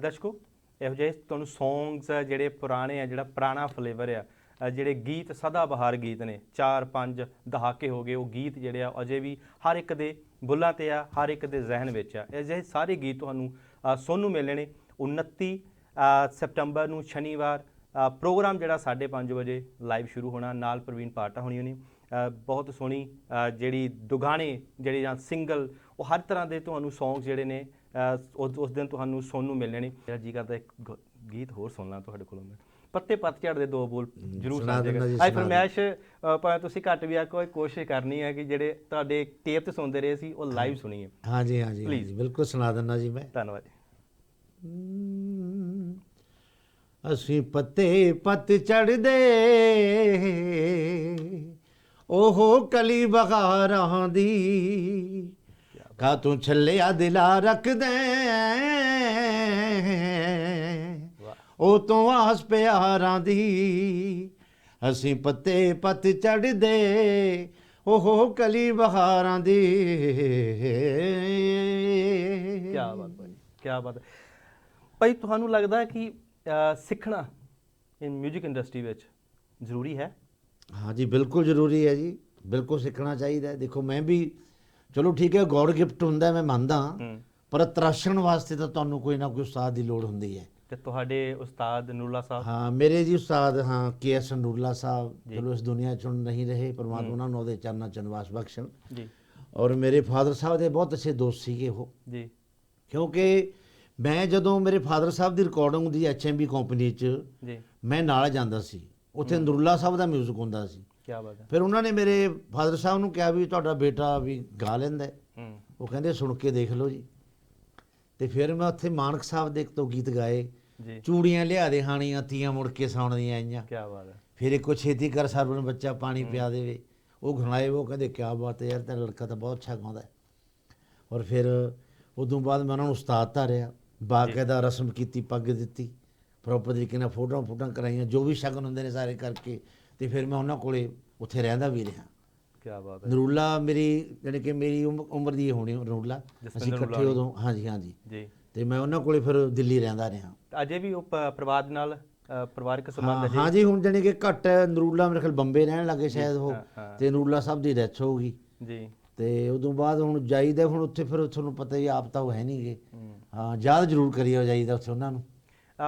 ਦਰਸ਼ਕੋ ਇਹੋ ਜਿਹੇ ਤੁਹਾਨੂੰ ਸੌਂਗਸ ਜਿਹੜੇ ਪੁਰਾਣੇ ਆ ਜਿਹੜਾ ਪੁਰਾਣਾ ਫਲੇਵਰ ਆ। ਜਿਹੜੇ ਗੀਤ ਸਦਾ ਬਹਾਰ ਗੀਤ ਨੇ 4-5 ਦਹਾਕੇ ਹੋ ਗਏ ਉਹ ਗੀਤ ਜਿਹੜੇ ਆ ਅਜੇ ਵੀ ਹਰ ਇੱਕ ਦੇ ਬੁੱਲਾਂ ਤੇ ਆ ਹਰ ਇੱਕ ਦੇ ਜ਼ਿਹਨ ਵਿੱਚ ਆ। ਅਜਿਹੇ ਸਾਰੇ ਗੀਤ ਤੁਹਾਨੂੰ ਅ, ਸੁਣਨ ਨੂੰ ਮਿਲਣੇ ਨੇ 29 ਅ, ਨੂੰ ਸ਼ਨੀਵਾਰ ਪ੍ਰੋਗਰਾਮ ਜਿਹੜਾ 5:30 ਵਜੇ ਲਾਈਵ ਸ਼ੁਰੂ ਹੋਣਾ ਨਾਲ ਪ੍ਰਵੀਨ ਪਾਟਾ ਹੋਣੀ ਹੋਣੀ ਬਹੁਤ ਸੋਹਣੀ ਜਿਹੜੀ ਦੁਗਾਣੇ ਜਿਹੜੇ ਜਾਂ ਸਿੰਗਲ ਉਹ ਹਰ ਤਰ੍ਹਾਂ ਦੇ ਤੁਹਾਨੂੰ ਸੌਂਗ ਜਿਹੜੇ ਨੇ ਉਸ ਦਿਨ ਤੁਹਾਨੂੰ ਸੁਣਨ ਨੂੰ ਮਿਲਣੇ ਨੇ। ਮੇਰਾ ਜੀ ਕਰਦਾ ਇੱਕ ਗੀਤ ਹੋਰ ਸੁਣਨਾ ਤੁਹਾਡੇ ਕੋਲੋਂ ਮੈਂ। ਪੱਤੇ ਪੱਤਝੜ ਦੇ ਦੋ ਬੋਲ ਜ਼ਰੂਰ
ਸੁਣਾ
ਦਿਓ ਅੱਜ ਅਹ, ਭਾਵੇਂ ਤੁਸੀਂ ਘੱਟ ਵੀ ਆ ਕੋਈ ਕੋਸ਼ਿਸ਼ ਕਰਨੀ ਹੈ ਕਿ ਜਿਹੜੇ ਤੁਹਾਡੇ ਟੇਪ ਤੇ ਸੁਣਦੇ ਰਹੇ ਸੀ ਉਹ ਲਾਈਵ ਸੁਣੀਏ।
ਹਾਂਜੀ ਹਾਂਜੀ ਬਿਲਕੁਲ ਸੁਣਾ ਦਿੰਦਾ ਜੀ ਮੈਂ।
ਧੰਨਵਾਦ
ਅਸੀਂ ਪੱਤੇ ਪੱਤ ਚੜਦੇ ਓਹੋ ਕਲੀ ਬਹਾਰਾਂ ਦੀ ਕਾ ਤੂੰ ਛੱਲਿਆ ਦਿਲਾ ਰੱਖਦੇ? ਉਹ ਤੋਂ ਆਸ ਪਿਆਰਾਂ ਦੀ। ਅਸੀਂ ਪੱਤੇ ਪੱਤ ਚੜਦੇ ਓਹੋ ਕਲੀ ਬਹਾਰਾਂ ਦੀ।
ਕੀ ਬਾਤ ਭਾਈ ਕੀ ਬਾਤ। ਹੈ ਭਾਈ ਤੁਹਾਨੂੰ ਲੱਗਦਾ ਹੈ ਕਿ ਅਹ, ਸਿੱਖਣਾ ਇਨ 뮤직 ਇੰਡਸਟਰੀ ਵਿੱਚ ਜ਼ਰੂਰੀ ਹੈ?
ਹਾਂ ਜੀ ਬਿਲਕੁਲ ਜ਼ਰੂਰੀ ਹੈ ਜੀ। ਬਿਲਕੁਲ ਸਿੱਖਣਾ ਚਾਹੀਦਾ ਹੈ। ਦੇਖੋ ਮੈਂ ਵੀ ਚਲੋ ਠੀਕ ਹੈ ਗੋਡ ਗਿਫਟ ਹੁੰਦਾ ਹੈ, ਮੈਂ ਮੰਨਦਾ। ਹੂੰ। ਪਰ ਤਰਾਸ਼ਣ ਵਾਸਤੇ ਤਾਂ ਤੁਹਾਨੂੰ ਕੋਈ ਨਾ ਕੋਈ ਉਸਤਾਦ ਦੀ ਲੋੜ ਹੁੰਦੀ ਹੈ।
ਤੇ ਤੁਹਾਡੇ ਉਸਤਾਦ ਨੂਰਲਾ ਸਾਹਿਬ?
ਹਾਂ ਮੇਰੇ ਜੀ ਉਸਤਾਦ ਹਾਂ ਕੇ ਐਸ ਨੂਰਲਾ ਸਾਹਿਬ ਚਲੋ ਇਸ ਦੁਨੀਆ ਚੋਂ ਨਹੀਂ ਰਹੇ ਪਰਮਾਤਮਾ ਉਹਨਾਂ ਨੂੰ ਉਹਦੇ ਚਰਨਾਂ ਚ ਨਿਵਾਸ ਬਖਸ਼ਣ।
ਜੀ।
ਔਰ ਮੇਰੇ ਫਾਦਰ ਸਾਹਿਬ ਦੇ ਬਹੁਤ ਅੱਛੇ ਦੋਸਤ ਸੀਗੇ ਉਹ।
ਜੀ।
ਕਿਉਂਕਿ ਮੈਂ ਜਦੋਂ ਮੇਰੇ ਫਾਦਰ ਸਾਹਿਬ ਦੀ ਰਿਕਾਰਡਿੰਗ ਹੁੰਦੀ ਐਚਐਮਬੀ ਕੰਪਨੀ 'ਚ
ਜੀ।
ਮੈਂ ਨਾਲ ਜਾਂਦਾ ਸੀ। ਉੱਥੇ ਨੁਰਲਾ ਸਾਹਿਬ ਦਾ 뮤직 ਹੁੰਦਾ ਸੀ।
ਕੀ ਬਾਤ ਹੈ।
ਫਿਰ ਉਹਨਾਂ ਨੇ ਮੇਰੇ ਫਾਦਰ ਸਾਹਿਬ ਨੂੰ ਕਿਹਾ ਵੀ ਤੁਹਾਡਾ ਬੇਟਾ ਵੀ ਗਾ ਲੈਂਦਾ। ਹੂੰ। ਉਹ ਕਹਿੰਦੇ ਸੁਣ ਕੇ ਦੇਖ ਲਓ ਜੀ। ਤੇ ਫਿਰ ਮੈਂ ਉੱਥੇ ਮਾਨਕ ਸਾਹਿਬ ਦੇ ਇੱਕ ਤੋਂ ਗੀਤ ਗਾਏ।
ਜੀ।
ਚੂੜੀਆਂ ਲਿਆ ਦੇ ਹਾਣੀਆਂ ਤੀਆਂ ਮੁੜ ਕੇ ਸੌਣਦੀਆਂ ਆਈਆਂ।
ਕੀ ਬਾਤ ਹੈ।
ਫਿਰ ਇੱਕੋ ਛੇਤੀ ਕਰ ਸਰਵਨ ਬੱਚਾ ਪਾਣੀ ਪਿਆ ਦੇਵੇ। ਉਹ ਘਣਾਏ ਉਹ ਕਹਿੰਦੇ ਕਿਆ ਬਾਤ ਹੈ ਯਾਰ ਤੇਰਾ ਲੜਕਾ ਤਾਂ ਬਹੁਤ ਅੱਛਾ ਗਾਉਂਦਾ ਹੈ। ਔਰ ਫਿਰ ਉਦੋਂ ਬਾਅਦ ਮੈਂ ਉਹਨਾਂ ਨੂੰ ਉਸਤਾਦ ਧਾਰਿਆ ਬਾਕਾਇਦਾ ਰਸਮ ਕੀਤੀ ਪੱਗ ਦਿੱਤੀ। ਪ੍ਰੋਪਰ ਤਰੀਕੇ ਨਾਲ ਫੋਟੋਆਂ ਫੋਟੋਆਂ ਕਰਾਈਆਂ ਜੋ ਵੀ ਸ਼ਗਨ ਹੁੰਦੇ ਨੇ ਸਾਰੇ ਕਰਕੇ। ਤੇ ਫਿਰ ਮੈਂ ਉਹਨਾਂ ਕੋਲੇ ਉੱਥੇ ਰਹਿੰਦਾ ਵੀ ਰਿਹਾ।
ਕੀ ਬਾਤ ਹੈ।
ਨਰੂਲਾ ਮੇਰੀ ਜਾਣੀ ਕਿ ਮੇਰੀ ਉਮ- ਉਮਰ ਦੀ ਹੋਣੀ ਨਰੂਲਾ। ਅਸੀਂ ਇਕੱਠੇ ਉਦੋਂ ਹਾਂਜੀ ਹਾਂਜੀ।
ਜੀ।
ਤੇ ਮੈਂ ਉਹਨਾਂ ਕੋਲੇ ਫਿਰ ਦਿੱਲੀ ਰਹਿੰਦਾ ਰਿਹਾ।
ਅਜੇ ਵੀ ਉਹ ਪ- ਪਰਿਵਾਰ ਦੇ ਨਾਲ ਅ, ਪਰਿਵਾਰਿਕ ਸੰਬੰਧ
ਹਾਂ
ਅਜੇ
ਹਾਂਜੀ ਹੁਣ ਜਾਣੀ ਕਿ ਘੱਟ ਹੈ, ਨਰੂਲਾ ਮੇਰੇ ਖਿਆਲ ਬੰਬੇ ਰਹਿਣ ਲੱਗੇ ਸ਼ਾਇਦ ਉਹ
ਹਾਂ, ਹਾਂ।
ਤੇ ਨਰੂਲਾ ਸਾਹਿਬ ਦੀ ਡੈਥ ਹੋ ਗਈ।
ਜੀ।
ਤੇ ਉਦੋਂ ਬਾਅਦ ਹੁਣ ਜਾਈਦਾ ਹੁਣ ਉੱਥੇ ਫਿਰ ਤੁਹਾਨੂੰ ਪਤਾ ਹੀ ਆ, ਆਪ ਤਾਂ ਉਹ ਹੈ ਨਹੀਂਗੇ।
ਹੂੰ।
ਹਾਂ ਯਾਦ ਜ਼ਰੂਰ ਕਰੀਓ ਜਾਈਦਾ ਉੱਥੇ ਉਹਨਾਂ ਨੂੰ।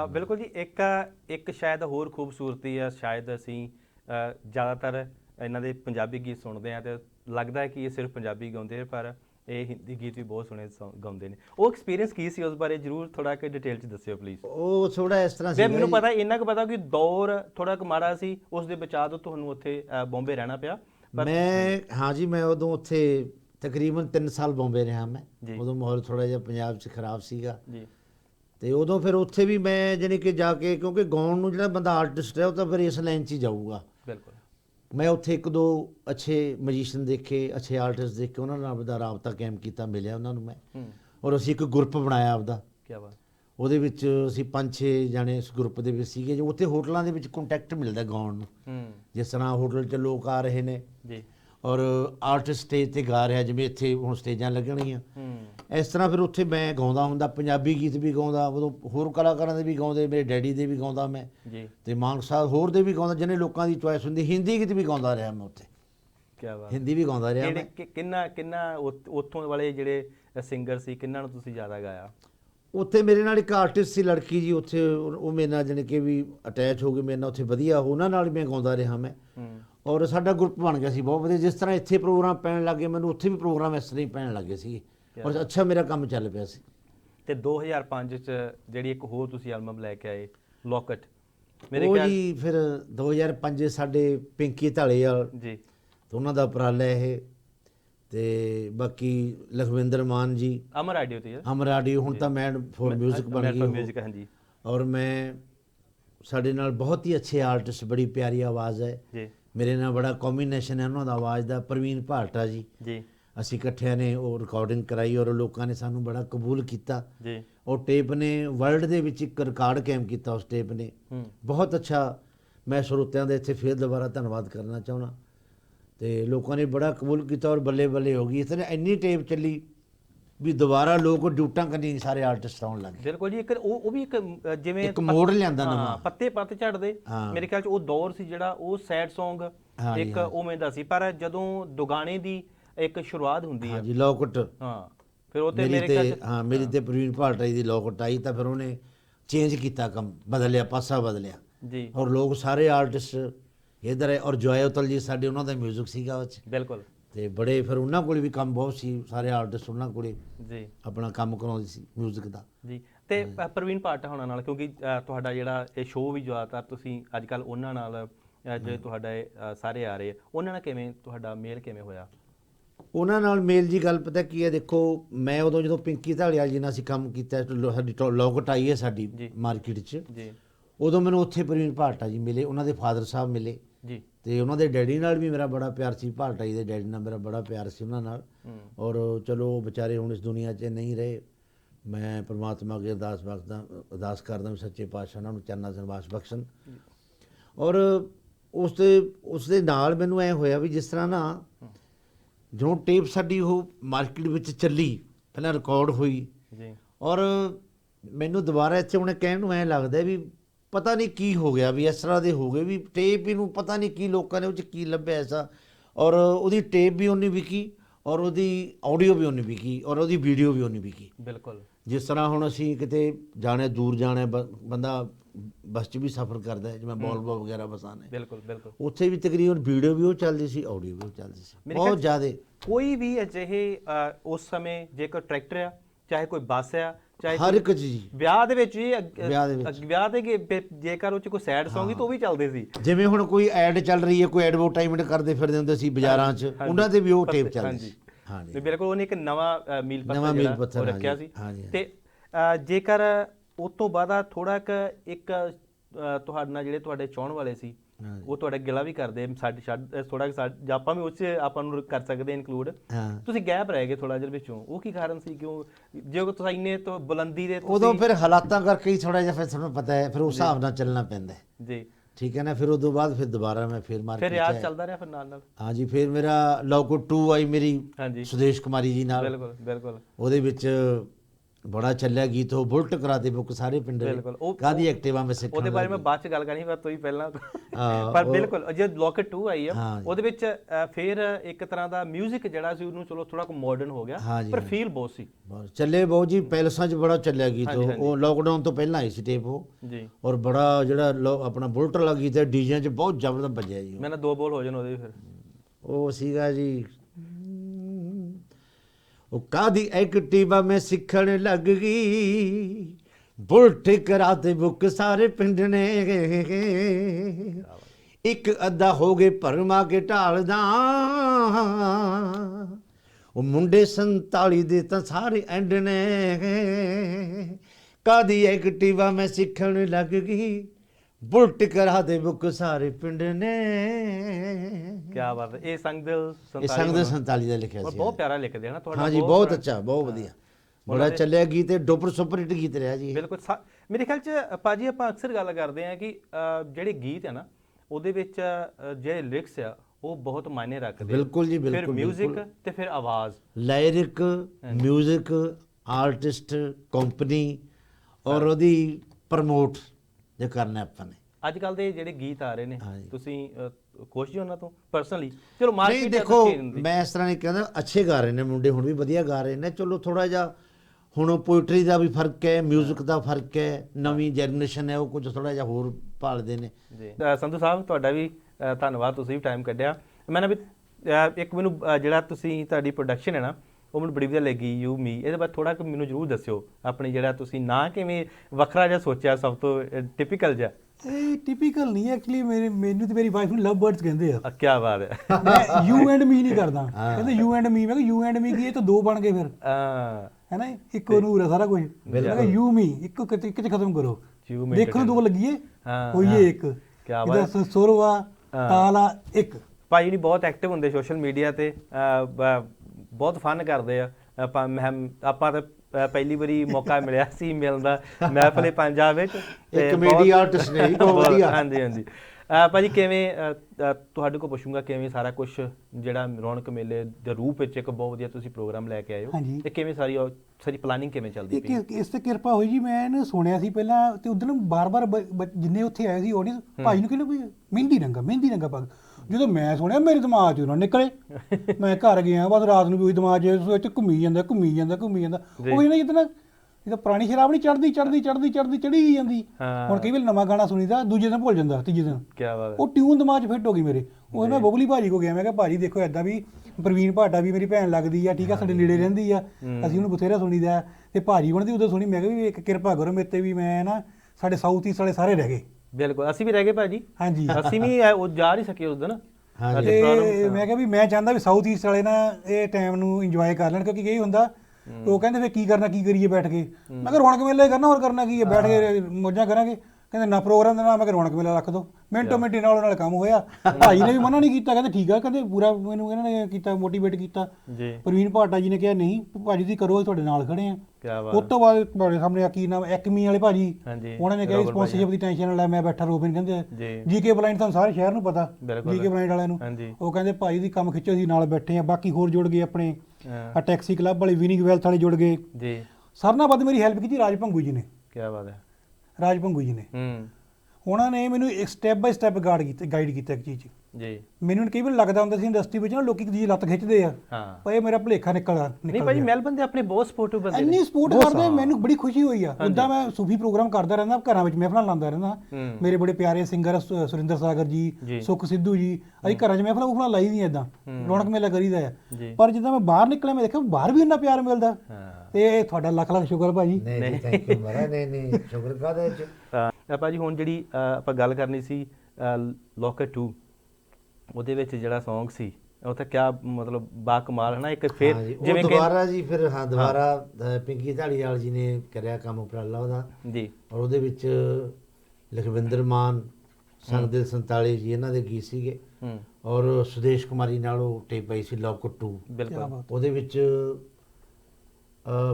ਅ, ਬਿਲਕੁਲ ਜੀ ਇੱਕ ਇੱਕ ਸ਼ਾਇਦ ਹੋਰ ਖੂਬਸੂਰਤੀ ਹੈ ਸ਼ਾਇਦ ਅਸੀਂ ਅ, ਜ਼ਿਆਦਾਤਰ ਇਹਨਾਂ ਦੇ ਪੰਜਾਬੀ ਗੀਤ ਸੁਣਦੇ ਆ ਤੇ ਲੱਗਦਾ ਹੈ ਕਿ ਇਹ ਸਿਰਫ ਪੰਜਾਬੀ ਗਾਉਂਦੇ ਆ ਪਰ ਇਹ ਹਿੰਦੀ ਗੀਤ ਵੀ ਬਹੁਤ ਸੋਹਣੇ ਸੌ- ਗਾਉਂਦੇ ਨੇ। ਉਹ ਐਕਸਪੀਰੀਅੰਸ ਕੀ ਸੀ ਉਸ ਬਾਰੇ? ਜਰੂਰ ਥੋੜਾ ਕਿ ਡਿਟੇਲ ਚ ਦੱਸਿਓ ਪਲੀਜ਼
ਉਹ ਥੋੜਾ ਇਸ ਤਰ੍ਹਾਂ ਸੀ
ਮੈਨੂੰ ਪਤਾ ਇੰਨਾ ਕੁ ਪਤਾ ਕਿ ਦੌਰ ਥੋੜਾ ਕੁ ਮਾੜਾ ਸੀ ਉਸ ਦੇ ਬਚਾਅ ਤੋਂ ਤੁਹਾਨੂੰ ਉੱਥੇ ਅ, ਬੰਬੇ ਰਹਿਣਾ ਪਿਆ।
ਮੈਂ ਹਾਂ ਜੀ ਮੈਂ ਉਦੋਂ ਉੱਥੇ ਤਕਰੀਬਨ 3 ਸਾਲ ਬੰਬੇ ਰਿਹਾ ਮੈਂ।
ਜੀ।
ਉਦੋਂ ਮਾਹੌਲ ਥੋੜਾ ਜਿਹਾ ਪੰਜਾਬ 'ਚ ਖਰਾਬ ਸੀਗਾ।
ਜੀ।
ਤੇ ਉਦੋਂ ਫਿਰ ਉੱਥੇ ਵੀ ਮੈਂ ਜਾਣੀ ਕਿ ਜਾ ਕੇ ਕਿਉਂਕਿ ਗਾਉਣ ਨੂੰ ਜਿਹੜਾ ਬੰਦਾ ਆਰਟਿਸਟ ਹੈ ਉਹ ਤਾਂ ਫਿਰ ਇਸ ਲਾਈਨ 'ਚ ਹੀ ਜਾਊਗਾ।
ਬਿਲਕੁਲ।
ਮੈਂ ਉੱਥੇ ਇੱਕ ਦੋ ਅੱਛੇ ਮਜੀਸ਼ੀਅਨ ਦੇਖੇ ਅੱਛੇ ਆਰਟਿਸਟ ਦੇਖੇ ਉਹਨਾਂ ਨਾਲ ਆਪਦਾ ਰਾਬਤਾ ਕਾਇਮ ਕੀਤਾ ਮਿਲਿਆ ਉਹਨਾਂ ਨੂੰ ਮੈਂ। ਔਰ ਅਸੀਂ ਇੱਕ ਗਰੁੱਪ ਬਣਾਇਆ ਆਪਦਾ।
ਕੀ ਬਾਤ।
ਉਹਦੇ ਵਿੱਚ ਅਸੀਂ ਪੰਜ ਛੇ ਜਾਣੇ ਇਸ ਗਰੁੱਪ ਦੇ ਵਿੱਚ ਸੀਗੇ ਜੋ ਉੱਥੇ ਹੋਟਲਾਂ ਦੇ ਵਿੱਚ ਕੰਟੈਕਟ ਮਿਲਦਾ ਗਾਉਣ ਨੂੰ। ਜਿਸ ਤਰ੍ਹਾਂ ਹੋਟਲ 'ਚ ਲੋਕ ਆ ਰਹੇ ਨੇ।
ਜੀ।
ਔਰ ਆਰਟਿਸਟ ਸਟੇਜ ਤੇ ਗਾ ਰਿਹਾ ਜਿਵੇਂ ਇੱਥੇ ਹੁਣ ਸਟੇਜਾਂ ਲੱਗਣਗੀਆਂ। ਇਸ ਤਰ੍ਹਾਂ ਫਿਰ ਉੱਥੇ ਮੈਂ ਗਾਉਂਦਾ ਹੁੰਦਾ ਪੰਜਾਬੀ ਗੀਤ ਵੀ ਗਾਉਂਦਾ ਉਦੋਂ ਹੋਰ ਕਲਾਕਾਰਾਂ ਦੇ ਵੀ ਗਾਉਂਦੇ ਮੇਰੇ ਡੈਡੀ ਦੇ ਵੀ ਗਾਉਂਦਾ ਮੈਂ।
ਜੀ।
ਤੇ ਮਾਨ ਸਾਹਿਬ ਹੋਰ ਦੇ ਵੀ ਗਾਉਂਦਾ ਜਿਹਨੇ ਲੋਕਾਂ ਦੀ ਚੁਆਇਸ ਹੁੰਦੀ ਹਿੰਦੀ ਗੀਤ ਵੀ ਗਾਉਂਦਾ ਰਿਹਾ ਮੈਂ ਉੱਥੇ।
ਕੀ ਬਾਤ
ਹਿੰਦੀ ਵੀ ਗਾਉਂਦਾ ਰਿਹਾ ਮੈਂ।
ਕਿੰਨਾ ਕਿੰਨਾ ਉਥ- ਵਾਲੇ ਜਿਹੜੇ ਸਿੰਗਰ ਸੀ ਕਿੰਨਾਂ ਨੂੰ ਤੁਸੀਂ ਜ਼ਿਆਦਾ ਗਾਇਆ?
ਉੱਥੇ ਮੇਰੇ ਨਾਲ ਇੱਕ ਆਰਟਿਸਟ ਸੀ ਲੜਕੀ ਜੀ ਉੱਥੇ ਉਹ ਮੇਰੇ ਨਾਲ ਜਾਣੀ ਕਿ ਵੀ ਅਟੈਚ ਹੋ ਗਈ ਮੇਰੇ ਨਾਲ ਉੱਥੇ ਵਧੀਆ ਉਹਨਾਂ ਨਾਲ ਵੀ ਮੈਂ ਗਾਉਂਦਾ ਰਿਹਾ ਮੈਂ। ਔਰ ਸਾਡਾ ਗਰੁੱਪ ਬਣ ਗਿਆ ਸੀ ਬਹੁਤ ਵਧੀਆ। ਜਿਸ ਤਰ੍ਹਾਂ ਇੱਥੇ ਪ੍ਰੋਗਰਾਮ ਪੈਣ ਲੱਗੇ ਮੈਨੂੰ ਉੱਥੇ ਵੀ ਪ੍ਰੋਗਰਾਮ ਇਸ ਤਰ੍ਹਾਂ ਹੀ ਪੈਣ ਲੱਗੇ ਸੀ। ਔਰ ਅੱਛਾ ਮੇਰਾ ਕੰਮ ਚੱਲ ਪਿਆ ਸੀ।
ਤੇ 2005 ਚ ਜਿਹੜੀ ਇੱਕ ਹੋਰ ਤੁਸੀਂ ਐਲਬਮ ਲੈ ਕੇ ਆਏ ਲੋਕਟ ਮੇਰੇ ਖਿਆਲ ਉਹ
ਜੀ ਫਿਰ 2005 ਸਾਡੇ ਪਿੰਕੀ ਢਾਲੇਵਾਲ
ਜੀ।
ਉਹਨਾਂ ਦਾ ਉਪਰਾਲਾ ਇਹ। ਤੇ ਬਾਕੀ ਲਖਵਿੰਦਰ ਮਾਨ ਜੀ।
ਅਮਰ ਆਡੀਓ ਤੇ ਅਮਰ
ਆਡੀਓ ਹੁਣ ਤਾਂ ਮੈਂ ਫੋਰ 뮤직 ਬਣ ਗਈ ਹਾਂ
뮤직
ਔਰ ਮੈਂ ਸਾਡੇ ਨਾਲ ਬਹੁਤ ਹੀ ਅੱਛੇ ਆਰਟਿਸਟ ਬੜੀ ਪਿਆਰੀ ਆਵਾਜ਼ ਹੈ।
ਜੀ।
ਮੇਰੇ ਨਾਲ ਬੜਾ ਕੰਬੀਨੇਸ਼ਨ ਹੈ ਉਹਨਾਂ ਦਾ ਆਵਾਜ਼ ਦਾ ਪ੍ਰਵੀਨ ਭਾਟਾ ਜੀ।
ਜੀ।
ਅਸੀਂ ਇਕੱਠਿਆਂ ਨੇ ਉਹ ਰਿਕਾਰਡਿੰਗ ਕਰਾਈ ਔਰ ਲੋਕਾਂ ਨੇ ਸਾਨੂੰ ਬੜਾ ਕਬੂਲ ਕੀਤਾ।
ਜੀ।
ਉਹ ਟੇਪ ਨੇ ਵਰਲਡ ਦੇ ਵਿੱਚ ਇੱਕ ਰਿਕਾਰਡ ਕਾਇਮ ਕੀਤਾ ਉਸ ਟੇਪ ਨੇ। ਬਹੁਤ ਅੱਛਾ। ਮੈਂ ਸਰੋਤਿਆਂ ਦਾ ਇੱਥੇ ਫੇਰ ਦੁਬਾਰਾ ਧੰਨਵਾਦ ਕਰਨਾ ਚਾਹੁੰਦਾ। ਤੇ ਲੋਕਾਂ ਨੇ ਬੜਾ ਕਬੂਲ ਕੀਤਾ ਔਰ ਬੱਲੇ ਬੱਲੇ ਹੋ ਗਈ। ਇਸ ਤਰ੍ਹਾਂ ਇੰਨੀ ਟੇਪ ਚੱਲੀ। ਵੀ ਦੁਬਾਰਾ ਲੋਕ ਡਿਊਟਾਂ ਕਰਨੀ ਸਾਰੇ ਆਰਟਿਸਟ ਆਉਣ ਲੱਗੇ
ਬਿਲਕੁਲ ਜੀ ਇੱਕ ਉਹ ਉਹ ਵੀ ਇੱਕ ਅ, ਜਿਵੇਂ
ਇੱਕ ਮੋੜ ਲਿਆਂਦਾ
ਹਾਂ,
ਨਵਾਂ
ਪੱਤੇ ਪੱਤ ਝੜਦੇ।
ਹਾਂ।
ਮੇਰੇ ਖਿਆਲ ਚ ਉਹ ਦੌਰ ਸੀ ਜਿਹੜਾ ਉਹ ਸੈਡ Song ਇੱਕ ਉਵੇਂ ਦਾ ਸੀ। ਪਰ ਜਦੋਂ ਦੁਗਾਣੇ ਦੀ ਇੱਕ ਸ਼ੁਰੂਆਤ ਹੁੰਦੀ ਹੈ
ਹਾਂਜੀ ਲੋਕਟ।
ਹਾਂ ਫਿਰ ਉਹ ਤੇ
ਮੇਰੀ
ਮੇਰੇ ਖਿਆਲ
ਤੇ
ਚ
ਹਾਂ ਮੇਰੀ ਤੇ ਪ੍ਰਵੀਨ ਭਾਟਾ ਜੀ ਦੀ ਲੋਕਟ ਆਈ ਤਾਂ ਫਿਰ ਉਹਨੇ ਚੇਂਜ ਕੀਤਾ ਕੰਮ ਬਦਲਿਆ ਪਾਸਾ ਬਦਲਿਆ।
ਜੀ।
ਔਰ ਲੋਕ ਸਾਰੇ ਆਰਟਿਸਟ ਇਧਰ ਹੈ ਔਰ ਜੋਏ ਉਤਲ ਜੀ ਸਾਡੇ ਉਹਨਾਂ ਦਾ 뮤직 ਸੀਗਾ ਉਹ 'ਚ।
ਬਿਲਕੁਲ।
ਤੇ ਬੜੇ ਫਿਰ ਉਹਨਾਂ ਕੋਲ ਵੀ ਕੰਮ ਬਹੁਤ ਸੀ ਸਾਰੇ ਆਰਟਿਸਟ ਉਹਨਾਂ ਕੋਲੇ
ਜੀ।
ਆਪਣਾ ਕੰਮ ਕਰਾਉਂਦੇ ਸੀ 뮤직 ਦਾ।
ਜੀ। ਤੇ ਅ, ਪ੍ਰਵੀਨ ਪਾਠਾ ਹੋਣਾ ਨਾਲ ਕਿਉਂਕਿ ਅ, ਤੁਹਾਡਾ ਜਿਹੜਾ ਇਹ ਸ਼ੋਅ ਵੀ ਜ਼ਿਆਦਾਤਰ ਤੁਸੀਂ ਅੱਜ ਕੱਲ ਉਹਨਾਂ ਨਾਲ ਅ, ਜੇ ਤੁਹਾਡਾ ਇਹ, ਅ, ਸਾਰੇ ਆ ਰਹੇ ਆ, ਉਹਨਾਂ ਨਾਲ ਕਿਵੇਂ ਤੁਹਾਡਾ ਮੇਲ ਕਿਵੇਂ ਹੋਇਆ?
ਉਹਨਾਂ ਨਾਲ ਮੇਲ ਜੀ ਗੱਲ ਪਤਾ ਕੀ ਹੈ ਦੇਖੋ ਮੈਂ ਉਦੋਂ ਜਦੋਂ ਪਿੰਕੀ ਢਾਲੀਵਾਲ ਜੀ ਨਾਲ ਅਸੀਂ ਕੰਮ ਕੀਤਾ ਲੋ- ਸਾਡੀ ਲੋਕਟ ਆਈ ਹੈ ਸਾਡੀ
ਜੀ।
ਮਾਰਕੀਟ 'ਚ।
ਜੀ।
ਉਦੋਂ ਮੈਨੂੰ ਉੱਥੇ ਪ੍ਰਵੀਨ ਭਾਟਾ ਜੀ ਮਿਲੇ ਉਹਨਾਂ ਦੇ ਫਾਦਰ ਸਾਹਿਬ ਮਿਲੇ।
ਜੀ।
ਤੇ ਉਹਨਾਂ ਦੇ ਡੈਡੀ ਨਾਲ ਵੀ ਮੇਰਾ ਬੜਾ ਪਿਆਰ ਸੀ ਭਾਟਾ ਜੀ ਦੇ ਡੈਡੀ ਨਾਲ ਮੇਰਾ ਬੜਾ ਪਿਆਰ ਸੀ ਉਹਨਾਂ ਨਾਲ। ਔਰ ਚਲੋ ਵਿਚਾਰੇ ਹੁਣ ਇਸ ਦੁਨੀਆ 'ਚ ਨਹੀਂ ਰਹੇ। ਮੈਂ ਪ੍ਰਮਾਤਮਾ ਅੱਗੇ ਅਰਦਾਸ ਬਖਸ਼ਦਾ ਅਰਦਾਸ ਕਰਦਾ ਸੱਚੇ ਪਾਤਸ਼ਾਹ ਉਹਨਾਂ ਨੂੰ ਚੰਨਾ ਸੰਵਾਸ ਬਖਸ਼ਣ। ਔਰ ਉਸ ਦੇ ਉਸ ਦੇ ਨਾਲ ਮੈਨੂੰ ਐ ਹੋਇਆ ਵੀ ਜਿਸ ਤਰ੍ਹਾਂ ਨਾ ਜਦੋਂ ਟੇਪ ਸਾਡੀ ਉਹ ਮਾਰਕੀਟ ਵਿੱਚ ਚੱਲੀ ਪਹਿਲਾਂ ਰਿਕਾਰਡ ਹੋਈ।
ਜੀ।
ਔਰ ਮੈਨੂੰ ਦੁਬਾਰਾ ਇੱਥੇ ਉਹਨੇ ਕਹਿਣ ਨੂੰ ਐ ਲੱਗਦਾ ਵੀ ਪਤਾ ਨਹੀਂ ਕੀ ਹੋ ਗਿਆ ਵੀ ਇਸ ਤਰ੍ਹਾਂ ਦੇ ਹੋ ਗਏ ਵੀ ਟੇਪ ਹੀ ਨੂੰ ਪਤਾ ਨਹੀਂ ਕੀ ਲੋਕਾਂ ਨੇ ਉਹ ਚ ਕੀ ਲੱਭਿਆ ਐਸਾ। ਔਰ ਉਹਦੀ ਟੇਪ ਵੀ ਉਹਨੇ ਵਿਕੀ ਔਰ ਉਹਦੀ ਆਡੀਓ ਵੀ ਉਹਨੇ ਵਿਕੀ ਔਰ ਉਹਦੀ ਵੀਡੀਓ ਵੀ ਉਹਨੇ ਵਿਕੀ।
ਬਿਲਕੁਲ।
ਜਿਸ ਤਰ੍ਹਾਂ ਹੁਣ ਅਸੀਂ ਕਿਤੇ ਜਾਣੇ ਦੂਰ ਜਾਣਾ ਬੰਦਾ ਬੱਸ 'ਚ ਵੀ ਸਫ਼ਰ ਕਰਦਾ ਜਿਵੇਂ ਬੋਲਬੋ ਵਗੈਰਾ ਬੱਸਾਂ ਨੇ।
ਬਿਲਕੁਲ ਬਿਲਕੁਲ।
ਉੱਥੇ ਵੀ ਤਕਰੀਬਨ ਵੀਡੀਓ ਵੀ ਉਹ ਚੱਲਦੀ ਸੀ ਆਡੀਓ ਵੀ ਉਹ ਚੱਲਦੀ ਸੀ। ਬਹੁਤ ਜ਼ਿਆਦਾ।
ਕੋਈ ਵੀ ਅਜਿਹੇ ਉਸ ਸਮੇਂ ਜੇਕਰ ਟਰੈਕਟਰ ਆ ਚਾਹੇ ਕੋਈ ਬੱਸ ਆ ਚਾਹੇ
ਹਰ ਇੱਕ ਚੀਜ਼
ਵਿਆਹ ਦੇ ਵਿੱਚ ਵੀ ਅੱਗ-
ਵਿਆਹ ਦੇ ਵਿੱਚ।
ਅੱਗ- ਵਿਆਹ ਦੇ ਗੇ- ਬੇ- ਜੇਕਰ ਉਹ ਚ ਕੋਈ ਸੈਡ Song ਹੀ ਤਾਂ ਉਹ ਵੀ ਚੱਲਦੇ ਸੀ
ਜਿਵੇਂ ਹੁਣ ਕੋਈ ਐਡ ਚੱਲ ਰਹੀ ਹੈ ਕੋਈ ਐਡਵਰਟਾਈਜ਼ਮੈਂਟ ਕਰਦੇ ਫਿਰਦੇ ਹੁੰਦੇ ਸੀ ਬਾਜ਼ਾਰਾਂ 'ਚ
ਹਾਂਜੀ।
ਉਹਨਾਂ ਦੇ ਵੀ ਉਹ ਟੇਪ
ਹਾਂਜੀ।
ਚੱਲਦੀ ਸੀ ਹਾਂਜੀ
ਵੀ ਬਿਲਕੁਲ ਉਹਨੇ ਇੱਕ ਨਵਾਂ ਅ, ਮੀਲ ਪੱਥਰ
ਨਵਾਂ ਮੀਲ
ਜਿਹੜਾ
ਪੱਥਰ,
ਉਹ ਰੱਖਿਆ
ਹਾਂਜੀ,
ਸੀ
ਹਾਂਜੀ,
ਤੇ ਅ, ਜੇਕਰ ਉਸ ਤੋਂ ਬਾਅਦ ਥੋੜਾ ਇੱਕ ਅ, ਤੁਹਾਡੇ ਨਾਲ ਜਿਹੜੇ ਤੁਹਾਡੇ ਚਾਹਣ ਵਾਲੇ ਸੀ। ਉਹ ਤੁਹਾਡਾ ਗਿਲਾ ਵੀ ਕਰਦੇ ਸਾਡੇ ਛੱਡ ਥੋੜਾ ਆਪਾਂ ਵੀ ਉਸ ਆਪਾਂ ਨੂੰ ਕਰ ਸਕਦੇ ਇਨਕਲੂਡ ਤੁਸੀਂ ਗੈਪ ਰਹਿ ਗਏ ਥੋੜਾ ਜਿਹਾ ਵਿੱਚੋਂ। ਉਹ ਕੀ ਕਾਰਨ ਸੀ? ਕਿਉਂ? ਜੇ ਤੁਸੀਂ ਇੰਨੇ ਤੋਂ ਬੁਲੰਦੀ ਦੇ ਤੁਸੀਂ-
ਉਦੋਂ ਫਿਰ ਹਾਲਾਤਾਂ ਕਰਕੇ ਹੀ ਥੋੜਾ ਜਿਹਾ ਫਿਰ ਤੁਹਾਨੂੰ ਪਤਾ ਹੈ ਫਿਰ ਉਸ ਹਿਸਾਬ ਨਾਲ ਚੱਲਣਾ ਪੈਂਦਾ
ਜੀ।
ਠੀਕ ਹੈ ਨਾ? ਫਿਰ ਉਦੋਂ ਬਾਅਦ ਫਿਰ ਦੁਬਾਰਾ ਮੈਂ ਫਿਰ
ਫਿਰ
ਮਾਰਕੀਟ
ਰਿਆਜ਼
ਚ
ਚੱਲਦਾ ਰਿਹਾ ਫਿਰ ਨਾਲ ਨਾਲ?
ਹਾਂਜੀ ਫਿਰ ਮੇਰਾ ਲੋਕੋ 2 ਆਈ ਮੇਰੀ
ਹਾਂਜੀ।
ਸੁਦੇਸ਼ ਕੁਮਾਰੀ ਜੀ ਨਾਲ।
ਬਿਲਕੁਲ ਬਿਲਕੁਲ।
ਉਹਦੇ ਵਿੱਚ ਬੜਾ ਚੱਲਿਆ ਗੀਤ ਉਹ ਬੁਲਟ ਕਰਾਤੇ ਬੁੱਕ ਸਾਰੇ ਪਿੰਡ
ਬਿਲਕੁਲ, ਉਹ-
ਕਾਦੀ ਐਕਟਿਵਾ ਮੈਂ ਸਿੱਖਣ
ਉਹਦੇ ਬਾਰੇ ਮੈਂ ਬਾਅਦ ਚ ਗੱਲ ਕਰਨੀ ਪਰ ਤੁਸੀਂ ਪਹਿਲਾਂ ਪਰ ਬਿਲਕੁਲ ਜੇ ਲੋਕਟ 2 ਆਈ ਆ। ਉਹਦੇ ਵਿੱਚ ਫਿਰ ਇੱਕ ਤਰ੍ਹਾਂ ਦਾ 뮤직 ਜਿਹੜਾ ਸੀ ਉਹਨੂੰ ਚਲੋ ਥੋੜਾ ਕੁ ਮਾਡਰਨ ਹੋ ਗਿਆ ਪਰ ਫੀਲ ਬਹੁਤ ਸੀ।
ਚੱਲੇ ਬਹੁਤ ਜੀ ਪੈਲਸਾਂ 'ਚ ਬੜਾ ਚੱਲਿਆ ਗੀਤ ਉਹ ਲੋਕਡਾਊਨ ਤੋਂ ਪਹਿਲਾਂ ਆਈ ਸੀ ਟੇਪ ਉਹ।
ਜੀ।
ਔਰ ਬੜਾ ਜਿਹੜਾ ਆਪਣਾ ਬੁਲਟ ਵਾਲਾ ਗੀਤ ਹੈ ਡੀਜੇ 'ਚ ਬਹੁਤ ਜ਼ਬਰਦਸਤ ਵੱਜਿਆ ਜੀ।
ਮੈਂ ਨਾ ਦੋ ਬੋਲ ਹੋ ਜਾਣ ਉਹਦੇ ਫਿਰ।
ਉਹ ਸੀਗਾ ਜੀ ਉਹ ਕਾਦੀ ਐਕਟਿਵਾ ਮੈਂ ਸਿੱਖਣ ਲੱਗ ਗਈ? ਬੁਲਟ ਕਰਾ ਤੇ ਬੁੱਕ ਸਾਰੇ ਪਿੰਡ ਨੇ। ਇੱਕ ਅੱਧਾ ਹੋ ਗਏ ਭਰਮਾ ਕੇ ਢਾਲਦਾ ਉਹ ਮੁੰਡੇ 47 ਦੇ ਤਾਂ ਸਾਰੇ ਐਂਡ ਨੇ। ਕਾਦੀ ਐਕਟਿਵਾ ਮੈਂ ਸਿੱਖਣ ਲੱਗ ਗਈ? ਬੁਲਟ ਕਰਾਤੇ ਬੁੱਕ ਸਾਰੇ ਪਿੰਡ ਨੇ
ਕੀ ਬਾਤ ਹੈ ਇਹ ਸੰਗਦਿਲ
ਇਹ ਸੰਗ ਦੇ 47 ਦਾ ਲਿਖਿਆ
ਔਰ
ਸੀ
ਬਹੁਤ ਪਿਆਰਾ ਲਿਖਦੇ ਹਨ ਤੁਹਾਡਾ
ਹਾਂਜੀ ਬਹੁਤ
ਬੜਾ-
ਅੱਛਾ ਬਹੁਤ ਵਧੀਆ ਬੜਾ ਚੱਲਿਆ ਗੀਤ ਇਹ ਡੋਪਰ ਸੁਪਰ ਹਿੱਟ ਗੀਤ ਰਿਹਾ ਜੀ ਇਹ।
ਬਿਲਕੁਲ ਸਾ- ਮੇਰੇ ਖਿਆਲ ਚ ਅ, ਭਾਜੀ ਆਪਾਂ ਅਕਸਰ ਗੱਲ ਕਰਦੇ ਆ ਕਿ ਅ, ਜਿਹੜੇ ਗੀਤ ਹੈ ਨਾ ਉਹਦੇ ਵਿੱਚ ਅ, ਜਿਹੜੇ ਲਿਰਿਕਸ ਆ ਉਹ ਬਹੁਤ ਮਾਇਨੇ ਰੱਖਦੇ ਆ।
ਬਿਲਕੁਲ ਜੀ
ਫਿਰ
ਬਿਲਕੁਲ
뮤직 ਤੇ ਫਿਰ ਆਵਾਜ਼
ਲਾਇਰਿਕ 뮤직 ਆਰਟਿਸਟ ਕੰਪਨੀ ਔਰ ਉਹਦੀ ਪ੍ਰਮੋਟ ਜੇ ਕਰਨਾ ਆਪਾਂ ਨੇ।
ਅੱਜ ਕੱਲ ਦੇ ਜਿਹੜੇ ਗੀਤ ਆ ਰਹੇ ਨੇ। ਤੁਸੀਂ ਅ, ਖੁਸ਼ ਜੀ ਉਹਨਾਂ ਤੋਂ ਪਰਸਨਲੀ ਚਲੋ
ਨਹੀਂ
ਮਾਰਕੀਟ
ਦੇਖੋ ਮੈਂ ਇਸ ਤਰ੍ਹਾਂ ਨਹੀਂ ਕਹਿੰਦਾ ਅੱਛੇ ਗਾ ਰਹੇ ਨੇ ਮੁੰਡੇ ਹੁਣ ਵੀ ਵਧੀਆ ਗਾ ਰਹੇ ਨੇ। ਚਲੋ ਥੋੜਾ ਜਿਹਾ ਹੁਣ ਪੋਇਟਰੀ ਦਾ ਵੀ ਫ਼ਰਕ ਹੈ 뮤직 ਦਾ ਫ਼ਰਕ ਹੈ ਨਵੀਂ ਜਨਰੇਸ਼ਨ ਹੈ ਉਹ ਕੁਝ ਥੋੜਾ ਜਿਹਾ ਹੋਰ ਭਾਲਦੇ ਨੇ।
ਜੀ। ਅ, ਸੰਧੂ ਸਾਹਿਬ ਤੁਹਾਡਾ ਵੀ ਅ, ਧੰਨਵਾਦ ਤੁਸੀਂ ਵੀ ਟਾਈਮ ਕੱਢਿਆ। ਮੈਂ ਨਾ ਵੀ ਅ, ਇੱਕ ਮੈਨੂੰ ਅ, ਜਿਹੜਾ ਤੁਸੀਂ ਤੁਹਾਡੀ ਪ੍ਰੋਡਕਸ਼ਨ ਹੈ ਨਾ ਉਹ ਮੈਨੂੰ ਬੜੀ ਵਧੀਆ ਲੱਗੀ ਯੂ ਮੀ ਇਹਦੇ ਬਾਰੇ ਥੋੜਾ ਕੁ ਮੈਨੂੰ ਜ਼ਰੂਰ ਦੱਸਿਓ ਆਪਣੀ ਜਿਹੜਾ ਤੁਸੀਂ ਨਾ ਕਿਵੇਂ ਵੱਖਰਾ ਜਿਹਾ ਸੋਚਿਆ ਸਭ ਤੋਂ ਟਿਪੀਕਲ ਜਿਹਾ।
ਇਹ ਟਿਪੀਕਲ ਨਹੀਂ ਐਕਚੁਅਲੀ ਮੇਰੇ ਮੈਨੂੰ ਤੇ ਮੇਰੀ ਵਾਈਫ ਨੂੰ ਲਵ ਬਰਡਸ ਕਹਿੰਦੇ ਆ।
ਕੀ ਬਾਤ ਹੈ।
ਮੈਂ ਯੂ ਐਂਡ ਮੀ ਨਹੀਂ ਕਰਦਾ। ਕਹਿੰਦੇ ਯੂ ਐਂਡ ਮੀ ਮੈਂ ਕਿਹਾ ਯੂ ਐਂਡ ਮੀ ਕੀ ਇਹ ਤਾਂ ਦੋ ਬਣ ਗਏ ਫਿਰ।
ਅ,
ਹੈ ਨਾ ਇੱਕ ਨੂਰ ਹੈ ਸਾਰਾ ਕੁਝ। ਮੈਂ ਕਿਹਾ ਯੂ ਮੀ ਇੱਕ ਕਿਤੇ- ਇੱਕ ਚ ਖਤਮ ਕਰੋ। ਨੂੰ ਦੋ ਲੱਗੀਏ
ਹਾਂ,
ਹੋਈਏ ਇੱਕ।
ਕਿਆ
ਇਹਦਾ ਸ- ਸੁਰਵਾ ਤਾਲਾ ਇੱਕ।
ਭਾਈ ਨਹੀਂ ਬਹੁਤ ਐਕਟਿਵ ਹੁੰਦੇ ਸੋਸ਼ਲ ਮੀਡੀਆ ਤੇ। ਬਹੁਤ ਫਨ ਕਰਦੇ ਆ। ਆਪਾਂ ਮੈਂ ਆਪਾਂ ਤਾਂ ਪਹਿਲੀ ਵਾਰੀ ਮੌਕਾ ਮਿਲਿਆ ਸੀ ਮਿਲਣ ਦਾ। ਮਹਿਫਲੇ ਪੰਜਾਬ ਵਿੱਚ
ਇੱਕ comedy artist ਨੇ ਬਹੁਤ
ਬਹੁਤ-
ਵਧੀਆ। [laughs]
ਹਾਂਜੀ ਹਾਂਜੀ। ਭਾਜੀ ਕਿਵੇਂ ਤੁਹਾਡੇ ਕੋਲ ਪੁੱਛੂੰਗਾ ਕਿਵੇਂ ਸਾਰਾ ਕੁਝ ਜਿਹੜਾ ਰੌਣਕ ਮੇਲੇ ਦੇ ਰੂਪ ਵਿੱਚ ਇੱਕ ਬਹੁਤ ਵਧੀਆ ਤੁਸੀਂ ਪ੍ਰੋਗਰਾਮ ਲੈ ਕੇ ਆਏ ਹੋ। ਤੇ ਕਿਵੇਂ ਸਾਰੀ ਉਹ- ਸਾਰੀ ਪਲਾਨਿੰਗ ਕਿਵੇਂ ਚੱਲਦੀ ਪਈ?
ਇਸ ਤੇ ਕਿਰਪਾ ਹੋਈ ਜੀ ਮੈਂ ਇਹਨੂੰ ਸੁਣਿਆ ਸੀ ਪਹਿਲਾਂ ਤੇ ਉਦੋਂ ਬਾਰ-ਬਾਰ ਜਿੰਨੇ ਉੱਥੇ ਆਏ ਸੀ ਆਡੀਅנס ਭਾਈ ਨੂੰ ਕਹਿੰਦੇ ਕੋਈ ਮਹਿੰਦੀ ਰੰਗਾ ਮਹਿੰਦੀ ਰੰਗਾ ਪੱਗ ਜਦੋਂ ਮੈਂ ਸੁਣਿਆ ਮੇਰੇ ਦਿਮਾਗ 'ਚੋਂ ਨਾ ਨਿਕਲੇ। ਮੈਂ ਘਰ ਗਿਆ ਬਸ ਰਾਤ ਨੂੰ ਵੀ ਉਹੀ ਦਿਮਾਗ 'ਚ ਵਿੱਚ ਘੁੰਮੀ ਜਾਂਦਾ ਘੁੰਮੀ ਜਾਂਦਾ ਘੁੰਮੀ ਜਾਂਦਾ। ਉਹ ਇਹਨਾਂ ਜਿੱਦਾਂ ਇਹਦਾ ਪੁਰਾਣੀ ਸ਼ਰਾਬ ਨਹੀਂ ਚੜਦੀ ਚੜਦੀ ਚੜਦੀ ਚੜਦੀ ਚੜੀ ਜਾਂਦੀ। ਹੁਣ ਕਈ ਵੇਲੇ ਨਵਾਂ ਗਾਣਾ ਸੁਣੀਦਾ ਦੂਜੇ ਦਿਨ ਭੁੱਲ ਜਾਂਦਾ ਤੀਜੇ ਦਿਨ।
ਕੀ ਬਾਤ ਹੈ।
ਉਹ ਟਿਊਨ ਦਿਮਾਗ 'ਚ ਫਿੱਟ ਹੋ ਗਈ ਮੇਰੇ। ਉਹ ਮੈਂ ਬਬਲੀ ਭਾਜੀ ਕੋ ਗਿਆ ਮੈਂ ਕਿਹਾ ਭਾਜੀ ਦੇਖੋ ਐਦਾਂ ਵੀ ਪ੍ਰਵੀਨ ਭਾਟਾ ਵੀ ਮੇਰੀ ਭੈਣ ਲੱਗਦੀ ਆ ਠੀਕ ਆ ਸਾਡੇ ਨੇੜੇ ਰਹਿੰਦੀ ਆ। ਅਸੀਂ ਉਹਨੂੰ ਬਥੇਰਾ ਸੁਣੀਦਾ। ਤੇ ਭਾਜੀ ਉਹਨਾਂ ਦੀ ਉਦੋਂ ਸੁਣੀ ਮੈਂ ਕਿਹਾ ਵੀ ਇੱਕ ਕਿਰਪਾ ਕਰੋ ਮੇਰੇ ਤੇ ਵੀ ਮੈਂ ਨਾ ਸਾਡੇ ਸਾਊਥ ਈਸਟ ਵਾਲੇ ਸਾਰੇ ਰਹਿ ਗਏ।
ਬਿਲਕੁਲ। ਅਸੀਂ ਵੀ ਰਹਿ ਗਏ ਭਾਜੀ।
ਹਾਂਜੀ।
ਅਸੀਂ ਵੀ ਉਹ ਜਾ ਨਹੀਂ ਸਕੇ ਉਸ ਦਿਨ।
ਹਾਂਜੀ।
ਤੇ ਮੈਂ ਕਿਹਾ ਵੀ ਮੈਂ ਚਾਹੁੰਦਾ ਵੀ ਸਾਊਥ ਈਸਟ ਵਾਲੇ ਨਾ ਇਹ ਟਾਈਮ ਨੂੰ ਇੰਜੋਏ ਕਰ ਲੈਣ ਕਿਉਂਕਿ ਇਹ ਹੁੰਦਾ ਉਹ ਕਹਿੰਦੇ ਫੇ ਕੀ ਕਰਨਾ ਕੀ ਕਰੀਏ ਬੈਠ ਕੇ। ਮੈਂ ਕਿਹਾ ਰੌਣਕ ਮੇਲਾ ਹੀ ਕਰਨਾ ਹੋਰ ਕਰਨਾ ਕੀ ਹੈ? ਬੈਠ ਕੇ ਮੌਜਾਂ ਕਰਾਂਗੇ। ਕਹਿੰਦੇ ਨਾ ਪ੍ਰੋਗਰਾਮ ਦਾ ਨਾਮ ਮੈਂ ਕਿਹਾ ਰੌਣਕ ਮੇਲਾ ਰੱਖ ਦੋ। ਮਿੰਟੋ ਮਿੰਟੀ ਨਾਲ ਨਾਲ ਕੰਮ ਹੋਇਆ। ਭਾਈ ਨੇ ਵੀ ਮਨਾ ਨਹੀਂ ਕੀਤਾ ਕਹਿੰਦੇ ਠੀਕ ਆ ਕਹਿੰਦੇ ਪੂਰਾ ਮੈਨੂੰ ਇਹਨਾਂ ਨੇ ਕੀਤਾ ਮੋਟੀਵੇਟ ਕੀਤਾ।
ਜੀ।
ਪ੍ਰਵੀਨ ਭਾਟਾ ਜੀ ਨੇ ਕਿਹਾ ਨਹੀਂ ਭਾਜੀ ਤੁਸੀਂ ਕਰੋ ਤੁਹਾਡੇ ਨਾਲ ਖੜੇ ਆ।
ਕੀ ਬਾਤ
ਉਸ ਤੋਂ ਬਾਅਦ ਤੁਹਾਡੇ ਸਾਹਮਣੇ ਆ ਕੀ ਨਾਮ ਐਕਮੀ ਵਾਲੇ ਭਾਜੀ। ਉਹਨਾਂ ਨੇ ਕਿਹਾ। ਸਪਾਂਸਰਸ਼ਿਪ ਦੀ ਟੈਨਸ਼ਨ ਲੈ ਮੈਂ ਬੈਠਾ ਰੋਬਿਨ ਕਹਿੰਦੇ ਜੀਕੇ ਬਲਾਈਂਡ ਤੁਹਾਨੂੰ ਸਾਰੇ ਸ਼ਹਿਰ ਨੂੰ ਪਤਾ। ਜੀਕੇ ਬਲਾਈਂਡ ਵਾਲਿਆਂ ਨੂੰ। ਉਹ ਕਹਿੰਦੇ ਭਾਈ ਦੀ ਕੰਮ ਖਿੱਚੋ ਸੀ ਨਾਲ ਬੈਠੇ ਆ। ਬਾਕੀ ਹੋਰ ਜੁੜ ਗਏ ਆਪਣੇ।
ਹਾਂ,
ਆ ਟੈਕਸੀ ਕਲੱਬ ਵਾਲੇ ਵਿਨਿੰਗ ਵੈਲਥ ਵਾਲੇ ਜੁੜ ਗਏ।
ਜੀ।
ਨਾਲੋਂ ਵੱਧ ਮੇਰੀ ਹੈਲਪ ਕੀਤੀ ਰਾਜ ਭੰਗੂ ਜੀ ਨੇ।
ਕੀ ਬਾਤ ਹੈ।
ਰਾਜ ਭੰਗੂ ਜੀ ਨੇ।
ਹੂੰ।
ਉਹਨਾਂ ਨੇ ਮੈਨੂੰ ਇੱਕ ਸਟੈਪ ਬਾਈ ਸਟੈਪ ਗਾਈਡ ਕੀਤਾ ਗਾਈਡ ਕੀਤਾ ਇੱਕ ਚੀਜ਼।
ਜੀ।
ਮੈਨੂੰ ਕਈ ਵਾਰ ਲੱਗਦਾ ਹੁੰਦਾ ਸੀ ਇੰਡਸਟਰੀ ਵਿੱਚ ਨਾ ਲੋਕੀ ਜੀ ਲੱਤ ਖਿੱਚਦੇ ਆ।
ਹਾਂ।
ਪਰ ਇਹ ਮੇਰਾ ਭੁਲੇਖਾ ਨਿਕਲ
ਨਹੀਂ ਭਾਜੀ ਮੈਲਬਨ ਦੇ ਆਪਣੇ ਬਹੁਤ ਸਪੋਰਟਿਵ ਬੰਦੇ ਨੇ।
ਇੰਨੀ ਸਪੋਰਟ ਕਰਦੇ ਮੈਨੂੰ ਬੜੀ ਖੁਸ਼ੀ ਹੋਈ ਆ। ਉਦਾਂ ਮੈਂ ਸੂਫੀ ਪ੍ਰੋਗਰਾਮ ਕਰਦਾ ਰਹਿੰਦਾ ਘਰਾਂ ਵਿੱਚ ਮਹਿਫਲਾਂ ਲਾਉਂਦਾ ਰਹਿੰਦਾ। ਮੇਰੇ ਬੜੇ ਪਿਆਰੇ ਸਿੰਗਰ ਸੁਰਿੰਦਰ ਸਾਗਰ
ਜੀ।
ਸੁਖ ਸਿੱਧੂ ਜੀ ਅਸੀਂ ਘਰਾਂ 'ਚ ਮਹਿਫਲਾਂ ਮੂਫਲਾਂ ਲਾਈ ਦੀਆਂ ਇਦਾਂ ਰੌਣਕ ਮੇਲਾ ਕਰੀਦਾ ਆ। ਪਰ ਜਿੱਦਾਂ ਮੈਂ ਬਾਹਰ ਨਿਕਲਿਆ ਮੈਂ ਦੇਖਿਆ ਬਾਹਰ ਵੀ ਇੰਨਾ ਪਿਆਰ ਮਿਲਦਾ।
ਹਾਂ।
ਤੇ ਇਹ ਤੁਹਾਡਾ ਲੱਖ ਲੱਖ ਸ਼ੁਕਰ ਭਾਜੀ।
ਨਹੀਂ ਜੀ ਥੈਂਕ ਯੂ ਮਹਾਰਾਜ ਨਹੀਂ ਨਹੀਂ ਸ਼ੁਕਰ ਕਾਹਦੇ ਚ?
ਤਾਂ ਭਾਜੀ ਹੁਣ ਜਿਹੜੀ ਆਪਾਂ ਗੱਲ ਕਰਨੀ ਸੀ ਲੋਕਟ 2 ਉਹਦੇ ਵਿੱਚ ਜਿਹੜਾ Song ਸੀ ਉਹ ਤਾਂ ਕਿਆ ਮਤਲਬ ਬਾ ਕਮਾਲ ਹੈ ਨਾ ਇੱਕ ਫਿਰ ਜਿਵੇਂ ਕਿ
ਦੁਬਾਰਾ ਜੀ ਫਿਰ ਹਾਂ ਦੁਬਾਰਾ ਪਿੰਕੀ ਢਾਲੀਵਾਲ ਜੀ ਨੇ ਕਰਿਆ ਕੰਮ ਉਪਰਾਲਾ ਉਹਦਾ।
ਜੀ।
ਔਰ ਉਹਦੇ ਵਿੱਚ ਲਖਵਿੰਦਰ ਮਾਨ ਸੰਗਦਿਲ 47 ਜੀ ਇਹਨਾਂ ਦੇ ਗੀਤ ਸੀਗੇ।
ਹੂੰ।
ਔਰ ਸੁਦੇਸ਼ ਕੁਮਾਰੀ ਨਾਲ ਉਹ ਟੇਪ ਆਈ ਸੀ ਲੋਕਟ 2
ਕਿਆ
ਬਿਲਕੁਲ
ਉਹਦੇ ਵਿੱਚ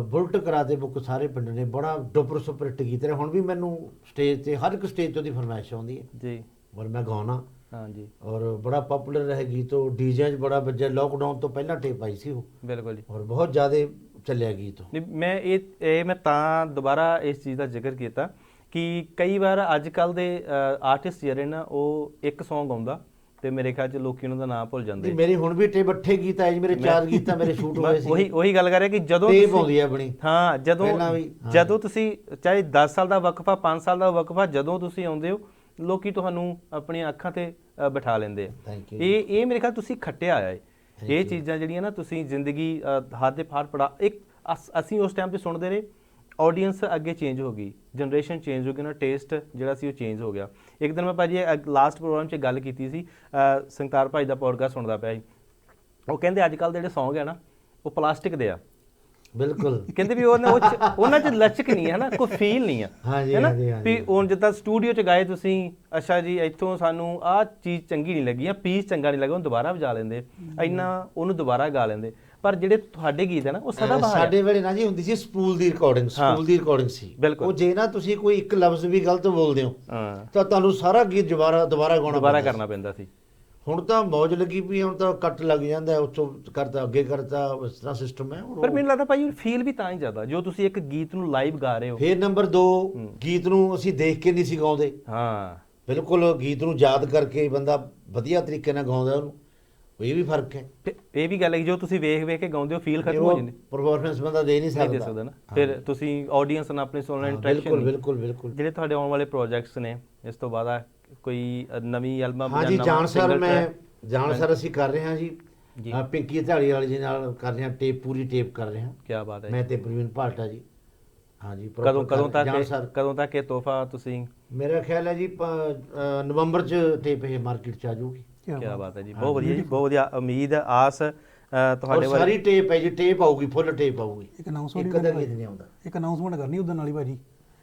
ਬੁਲਟ ਕਰਾਤੇ ਬੁੱਕ ਸਾਰੇ ਪਿੰਡ ਨੇ ਬੜਾ ਡੁੱਪਰ ਸੁਪਰ ਹਿੱਟ ਗੀਤ ਰਿਹਾ ਹੁਣ ਵੀ ਮੈਨੂੰ ਸਟੇਜ ਤੇ ਹਰ ਇੱਕ ਸਟੇਜ ਤੇ ਉਹਦੀ ਫਰਮਾਇਸ਼ ਆਉਂਦੀ ਹੈ।
ਜੀ।
ਔਰ ਮੈਂ ਗਾਉਣਾ।
ਹਾਂ ਜੀ
ਔਰ ਬੜਾ ਪਪੂਲਰ ਰਹੇ ਗੀਤ ਉਹ ਡੀਜੇ 'ਚ ਬੜਾ ਵੱਜਿਆ ਲੋਕਡਾਊਨ ਤੋਂ ਪਹਿਲਾਂ ਟੇਪ ਆਈ ਸੀ ਉਹ।
ਬਿਲਕੁਲ ਜੀ।
ਔਰ ਬਹੁਤ ਜ਼ਿਆਦਾ ਚੱਲਿਆ ਗੀਤ ਉਹ।
ਨਹੀਂ ਮੈਂ ਇਹ ਇਹ ਮੈਂ ਤਾਂ ਦੁਬਾਰਾ ਇਸ ਚੀਜ਼ ਦਾ ਜ਼ਿਕਰ ਕੀਤਾ ਕਿ ਕਈ ਵਾਰ ਅੱਜ ਕੱਲ ਦੇ ਆਰਟਿਸਟ ਜਿਹੜੇ ਨਾ ਉਹ ਇੱਕ Song ਆਉਂਦਾ ਤੇ ਮੇਰੇ ਖਿਆਲ ਚ ਲੋਕੀ ਉਹਨਾਂ ਦਾ ਨਾਮ ਭੁੱਲ ਜਾਂਦੇ
ਮੇਰੀ ਹੁਣ ਵੀ ਟੇਪ ਅੱਠੇ ਗੀਤ ਆਏ ਜੀ ਮੇਰੇ ਚਾਰ ਗੀਤ ਤਾਂ ਮੇਰੇ ਸ਼ੂਟ ਹੋਏ ਸੀ
ਉਹੀ ਉਹੀ ਗੱਲ ਕਰ ਰਿਹਾ ਕਿ ਜਦੋਂ
ਟੇਪ ਆਉਂਦੀ ਹੈ ਆਪਣੀ।
ਹਾਂ ਜਦੋਂ। ਜਦੋਂ ਤੁਸੀਂ ਚਾਹੇ 10 ਸਾਲ ਦਾ ਵਕਫਾ 5 ਸਾਲ ਦਾ ਵਕਫਾ ਜਦੋਂ ਤੁਸੀਂ ਆਉਂਦੇ ਹੋ ਲੋਕੀ ਤੁਹਾਨੂੰ ਆਪਣੀਆਂ ਅੱਖਾਂ ਤੇ ਬਿਠਾ ਲੈਂਦੇ ਆ। ਇਹ ਇਹ ਮੇਰੇ ਖਿਆਲ ਤੁਸੀਂ ਖੱਟਿਆ ਆਇਆ ਹੈ ਇਹ ਚੀਜ਼ਾਂ ਜਿਹੜੀਆਂ ਨਾ ਤੁਸੀਂ ਜ਼ਿੰਦਗੀ ਹੱਥ ਦੇ ਫਾੜ ਪੜਾ ਇੱਕ ਅਸ- ਅਸੀਂ ਉਸ ਟਾਈਮ ਤੇ ਸੁਣਦੇ ਰਹੇ। ਆਡੀਅנס ਅੱਗੇ ਚੇਂਜ ਹੋ ਗਈ ਜਨਰੇਸ਼ਨ ਚੇਂਜ ਹੋ ਗਈ ਨਾ ਟੇਸਟ ਜਿਹੜਾ ਸੀ ਉਹ ਚੇਂਜ ਹੋ ਗਿਆ। ਇੱਕ ਦਿਨ ਮੈਂ ਭਾਜੀ ਲਾਸਟ ਪ੍ਰੋਗਰਾਮ 'ਚ ਗੱਲ ਕੀਤੀ ਸੀ ਅ, ਸੰਗਤਾਰ ਭਾਈ ਦਾ ਪੋਡਕਾਸਟ ਸੁਣਦਾ ਪਿਆ ਸੀ। ਉਹ ਕਹਿੰਦੇ ਅੱਜ ਕੱਲ ਦੇ ਜਿਹੜੇ Song ਹੈ ਨਾ ਉਹ ਪਲਾਸਟਿਕ ਦੇ ਆ।
ਬਿਲਕੁਲ। [laughs]
ਕਹਿੰਦੇ ਵੀ ਉਹਨਾਂ ਉਹ 'ਚ- ਉਹਨਾਂ 'ਚ ਲਚਕ ਨਹੀਂ ਹੈ ਨਾ ਕੋਈ ਫੀਲ ਨਹੀਂ ਆ।
ਹਾਂਜੀ,
ਹੈ ਨਾ?
ਹਾਂਜੀ, ਹਾਂਜੀ।
ਵੀ ਹੁਣ ਜਿੱਦਾਂ ਸਟੂਡੀਓ 'ਚ ਗਾਏ ਤੁਸੀਂ ਅੱਛਾ ਜੀ ਇੱਥੋਂ ਸਾਨੂੰ ਆਹ ਚੀਜ਼ ਚੰਗੀ ਨਹੀਂ ਲੱਗੀ ਆ ਪੀਸ ਚੰਗਾ ਨਹੀਂ ਲੱਗਾ ਉਹਨੂੰ ਦੁਬਾਰਾ ਵਜਾ ਲੈਂਦੇ। ਇੰਨਾ ਉਹਨੂੰ ਦੁਬਾਰਾ ਗਾ ਲੈਂਦੇ। ਪਰ ਜਿਹੜੇ ਤੁਹਾਡੇ ਗੀਤ ਹੈ ਨਾ ਉਹ ਸਦਾ ਬਹਾਰ
ਸਾਡੇ ਵੇਲੇ ਨਾ ਜੀ ਹੁੰਦੀ ਸੀ ਸਕੂਲ ਦੀ ਰਿਕਾਰਡਿੰਗ ਸਕੂਲ ਦੀ ਰਿਕਾਰਡਿੰਗ ਸੀ। ਉਹ ਜੇ ਨਾ ਤੁਸੀਂ ਕੋਈ ਇੱਕ ਲਫ਼ਜ਼ ਵੀ ਗਲਤ ਬੋਲਦੇ ਹੋ ਤਾਂ ਤੁਹਾਨੂੰ ਸਾਰਾ ਗੀਤ ਦੁਬਾਰਾ ਦੁਬਾਰਾ ਗਾਉਣਾ
ਦੁਬਾਰਾ ਕਰਨਾ ਪੈਂਦਾ ਸੀ।
ਹੁਣ ਤਾਂ ਮੌਜ ਲੱਗੀ ਪਈ ਹੁਣ ਤਾਂ ਕੱਟ ਲੱਗ ਜਾਂਦਾ ਉੱਥੋਂ ਕਰਤਾ ਅੱਗੇ ਕਰਤਾ ਇਸ ਤਰ੍ਹਾਂ ਸਿਸਟਮ ਹੈ।
ਪਰ ਮੈਨੂੰ ਲੱਗਦਾ ਭਾਈ ਫੀਲ ਵੀ ਤਾਂ ਹੀ ਜ਼ਿਆਦਾ। ਜੋ ਤੁਸੀਂ ਇੱਕ ਗੀਤ ਨੂੰ ਲਾਈਵ ਗਾ ਰਹੇ ਹੋ।
ਫਿਰ ਨੰਬਰ 2 ਗੀਤ ਨੂੰ ਅਸੀਂ ਦੇਖ ਕੇ ਨਹੀਂ ਸੀ ਗਾਉਂਦੇ।
ਹਾਂ।
ਬਿਲਕੁਲ ਗੀਤ ਨੂੰ ਯਾਦ ਕਰਕੇ ਬੰਦਾ ਵਧੀਆ ਤਰੀਕੇ ਨਾਲ ਗਾਉਂਦਾ ਉਹਨੂੰ। ਇਹ ਵੀ ਫ਼ਰਕ ਹੈ।
ਤੇ ਇਹ ਵੀ ਗੱਲ ਹੈ ਕਿ ਜੋ ਤੁਸੀਂ ਵੇਖ ਵੇਖ ਕੇ ਗਾਉਂਦੇ ਹੋ ਫੀਲ ਖਤਮ ਹੋ ਜਾਂਦੀ।
ਪਰਫਾਰਮੈਂਸ ਬੰਦਾ ਦੇ ਨਹੀਂ
ਨਹੀਂ ਦੇ
ਸਕਦਾ।
ਸਕਦਾ ਨਾ। ਫਿਰ ਤੁਸੀਂ ਆਡੀਅנס ਨਾਲ ਆਪਣੀ
ਹਾਂ,
ਇੰਟਰੈਕਸ਼ਨ
ਬਿਲਕੁਲ ਬਿਲਕੁਲ ਬਿਲਕੁਲ।
ਜਿਹੜੇ ਤੁਹਾਡੇ ਆਉਣ ਵਾਲੇ ਪ੍ਰੋਜੈਕਟਸ ਨੇ ਇਸ ਤੋਂ ਬਾਅਦ ਕੋਈ ਨਵੀਂ ਐਲਬਮ
ਹਾਂਜੀ ਜਾਣ ਸਰ ਮੈਂ ਜਾਣ ਸਰ ਅਸੀਂ ਕਰ ਰਹੇ ਹਾਂ ਜੀ।
ਜੀ।
ਪਿੰਕੀ ਢਾਲੀ ਵਾਲੀ ਜੀ ਨਾਲ ਕਰ ਰਹੇ ਹਾਂ ਟੇਪ ਪੂਰੀ ਟੇਪ ਕਰ ਰਹੇ ਹਾਂ।
ਕੀ ਬਾਤ ਹੈ
ਮੈਂ ਤੇ ਪ੍ਰਵੀਨ ਭਾਟਾ ਜੀ। ਹਾਂਜੀ
ਕਦੋਂ ਕਦੋਂ ਤੱਕ ਕਦੋਂ ਤੱਕ ਇਹ ਤੋਹਫਾ ਤੁਸੀਂ
ਮੇਰਾ ਖਿਆਲ ਹੈ ਜੀ ਨਵੰਬਰ ਚ ਟੇਪ ਇਹ ਮਾਰਕੀਟ ਚ ਆ ਜਾਊਗੀ।
ਕੀ
ਬਾਤ।
ਹੈ ਜੀ। ਬਹੁਤ ਵਧੀਆ ਜੀ ਬਹੁਤ ਵਧੀਆ। ਉਮੀਦ ਆਸ ਤੁਹਾਡੇ ਬਾਰੇ
ਸਾਰੀ ਟੇਪ ਹੈ ਜੀ ਟੇਪ ਆਊਗੀ ਫੁੱਲ ਟੇਪ ਆਊਗੀ।
ਇੱਕ ਅਨਾਉਂਸਮੈਂਟ
ਇੱਕ ਦਾ ਗੀਤ ਨਹੀਂ ਆਉਂਦਾ।
ਇੱਕ ਅਨਾਉਂਸਮੈਂਟ ਕਰਨੀ ਉਦੋਂ ਵਾਲੀ ਭਾਜੀ।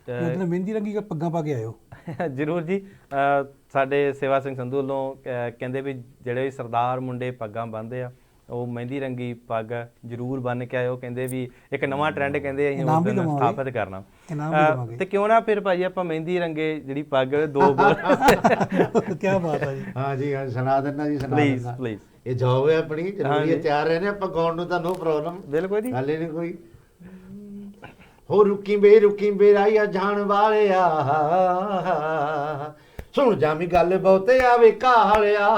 ਤੇ-
ਉਦੋਂ ਮਹਿੰਦੀ ਰੰਗੀ ਕੇ ਪੱਗਾਂ ਪਾ ਕੇ ਆਇਓ। [laughs]
ਜਰੂਰ ਜੀ। ਸਾਡੇ ਸੇਵਾ ਸਿੰਘ ਸੰਧੂ ਵੱਲੋਂ ਕਹਿੰਦੇ ਵੀ ਜਿਹੜੇ ਸਰਦਾਰ ਮੁੰਡੇ ਪੱਗਾਂ ਬੰਨ੍ਹਦੇ ਆ ਉਹ ਮਹਿੰਦੀ ਰੰਗੀ ਪੱਗ ਜਰੂਰ ਬੰਨ ਕੇ ਆਇਓ। ਕਹਿੰਦੇ ਵੀ ਇੱਕ ਨਵਾਂ ਟ੍ਰੈਂਡ ਕਹਿੰਦੇ ਅਸੀਂ ਉਸ ਦਿਨ। ਸਥਾਪਿਤ ਕਰਨਾ।
ਇਨਾਮ ਵੀ
ਅ,
ਦੇਵਾਂਗੇ।
ਤੇ ਕਿਉਂ ਨਾ ਫਿਰ ਭਾਈ ਆਪਾਂ ਮਹਿੰਦੀ ਰੰਗੇ ਜਿਹੜੀ ਪੱਗ ਦੋ ਬੋਲ। [laughs]
ਕੀ ਬਾਤ ਹੈ ਜੀ।
ਹਾਂ ਜੀ ਹਾਂ ਸੁਣਾ ਦੇਣਾ ਜੀ ਸੁਣਾ
ਪਲੀਜ਼ ਪਲੀਜ਼
ਇਹ ਜੌਬ ਹੈ ਆਪਣੀ ਜ਼ਰੂਰੀ ਹੈ। ਤਿਆਰ ਰਹਿੰਦੇ ਆਪਾਂ ਗਾਉਣ ਨੂੰ ਤਾਂ ਨੋ ਪ੍ਰੋਬਲਮ
ਬਿਲਕੁਲ ਜੀ।
ਗੱਲ ਹੀ ਨਹੀਂ ਕੋਈ। ਹੋ ਰੁਕੀ ਬੇ ਰੁਕੀ ਬੇਰਾਇਆ ਜਾਣ ਵਾਲਿਆ ਸੁਣ ਜਾਮੀ ਗੱਲ ਬਹੁਤੇ ਆਵੇ ਕਾਲਿਆ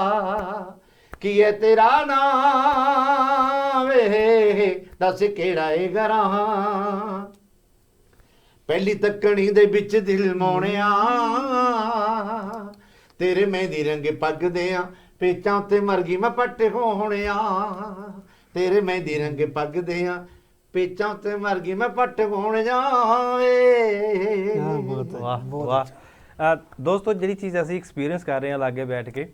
ਕੀ ਇਹ ਤੇਰਾ ਨਾਮ ਵੇ? ਦੱਸ ਕਿਹੜਾ ਏ ਗਰਾਂ? ਪਹਿਲੀ ਤੱਕਣੀ ਦੇ ਵਿੱਚ ਦਿਲ ਮੋਣਿਆ। ਤੇਰੇ ਮਹਿੰਦੀ ਰੰਗੇ ਪੱਗ ਦੇ ਆ ਪੇਚਾਂ ਉੱਤੇ ਮਰ ਗਈ ਮੈਂ ਪੱਟ ਹੋਣਿਆ। ਤੇਰੇ ਮਹਿੰਦੀ ਰੰਗੇ ਪੱਗ ਦੇ ਆ ਪੇਚਾਂ ਉੱਤੇ ਮਰ ਗਈ ਮੈਂ ਪੱਟ ਹੋਣਿਆ। ਵੇ
ਕਿਆ ਬਾਤ ਹੈ
ਵਾਹ ਵਾਹ। ਦੋਸਤੋ ਜਿਹੜੀ ਚੀਜ਼ ਅਸੀਂ ਐਕਸਪੀਰੀਅੰਸ ਕਰ ਰਹੇ ਹਾਂ ਲਾਗੇ ਬੈਠ ਕੇ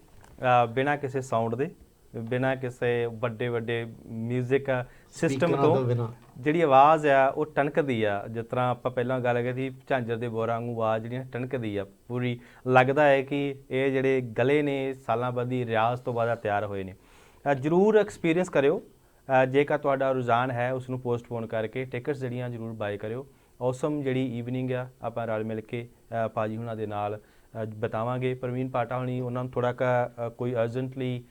ਬਿਨਾਂ ਕਿਸੇ ਸਾਊਂਡ ਦੇ ਬਿਨਾਂ ਕਿਸੇ ਵੱਡੇ ਵੱਡੇ 뮤직 ਸਿਸਟਮ
ਤੋਂ।
ਜਿਹੜੀ ਆਵਾਜ਼ ਆ ਉਹ ਟਣਕਦੀ ਆ। ਜਿਸ ਤਰ੍ਹਾਂ ਆਪਾਂ ਪਹਿਲਾਂ ਗੱਲ ਕੀਤੀ ਸੀ ਝਾਂਜਰ ਦੇ ਬੋਰਾਂ ਵਾਂਗੂ ਆਵਾਜ਼ ਜਿਹੜੀ ਆ ਟਣਕਦੀ ਆ ਪੂਰੀ ਲੱਗਦਾ ਹੈ ਕਿ ਇਹ ਜਿਹੜੇ ਗਲੇ ਨੇ ਸਾਲਾਂ ਬਾਅਦ ਦੀ ਰਿਆਜ਼ ਤੋਂ ਬਾਅਦ ਤਿਆਰ ਹੋਏ ਨੇ। ਜਰੂਰ ਐਕਸਪੀਰੀਅੰਸ ਕਰਿਓ। ਜੇਕਰ ਤੁਹਾਡਾ ਰੁਝਾਨ ਹੈ ਉਸ ਨੂੰ ਪੋਸਟਪੋਨ ਕਰਕੇ ਟਿਕਟਸ ਜਿਹੜੀਆਂ ਜਰੂਰ ਬਾਏ ਕਰਿਓ। ਔਸਮ ਜਿਹੜੀ ਈਵਨਿੰਗ ਆ ਆਪਾਂ ਰਲ ਮਿਲ ਕੇ ਪਾਜੀ ਹੁਣਾਂ ਦੇ ਨਾਲ ਬਿਤਾਵਾਂਗੇ। ਪ੍ਰਵੀਨ ਪਾਟਾ ਹੁਣੀ ਉਹਨਾਂ ਨੂੰ ਥੋੜਾ ਕ ਕੋਈ ਅਰਜੈਂਟਲੀ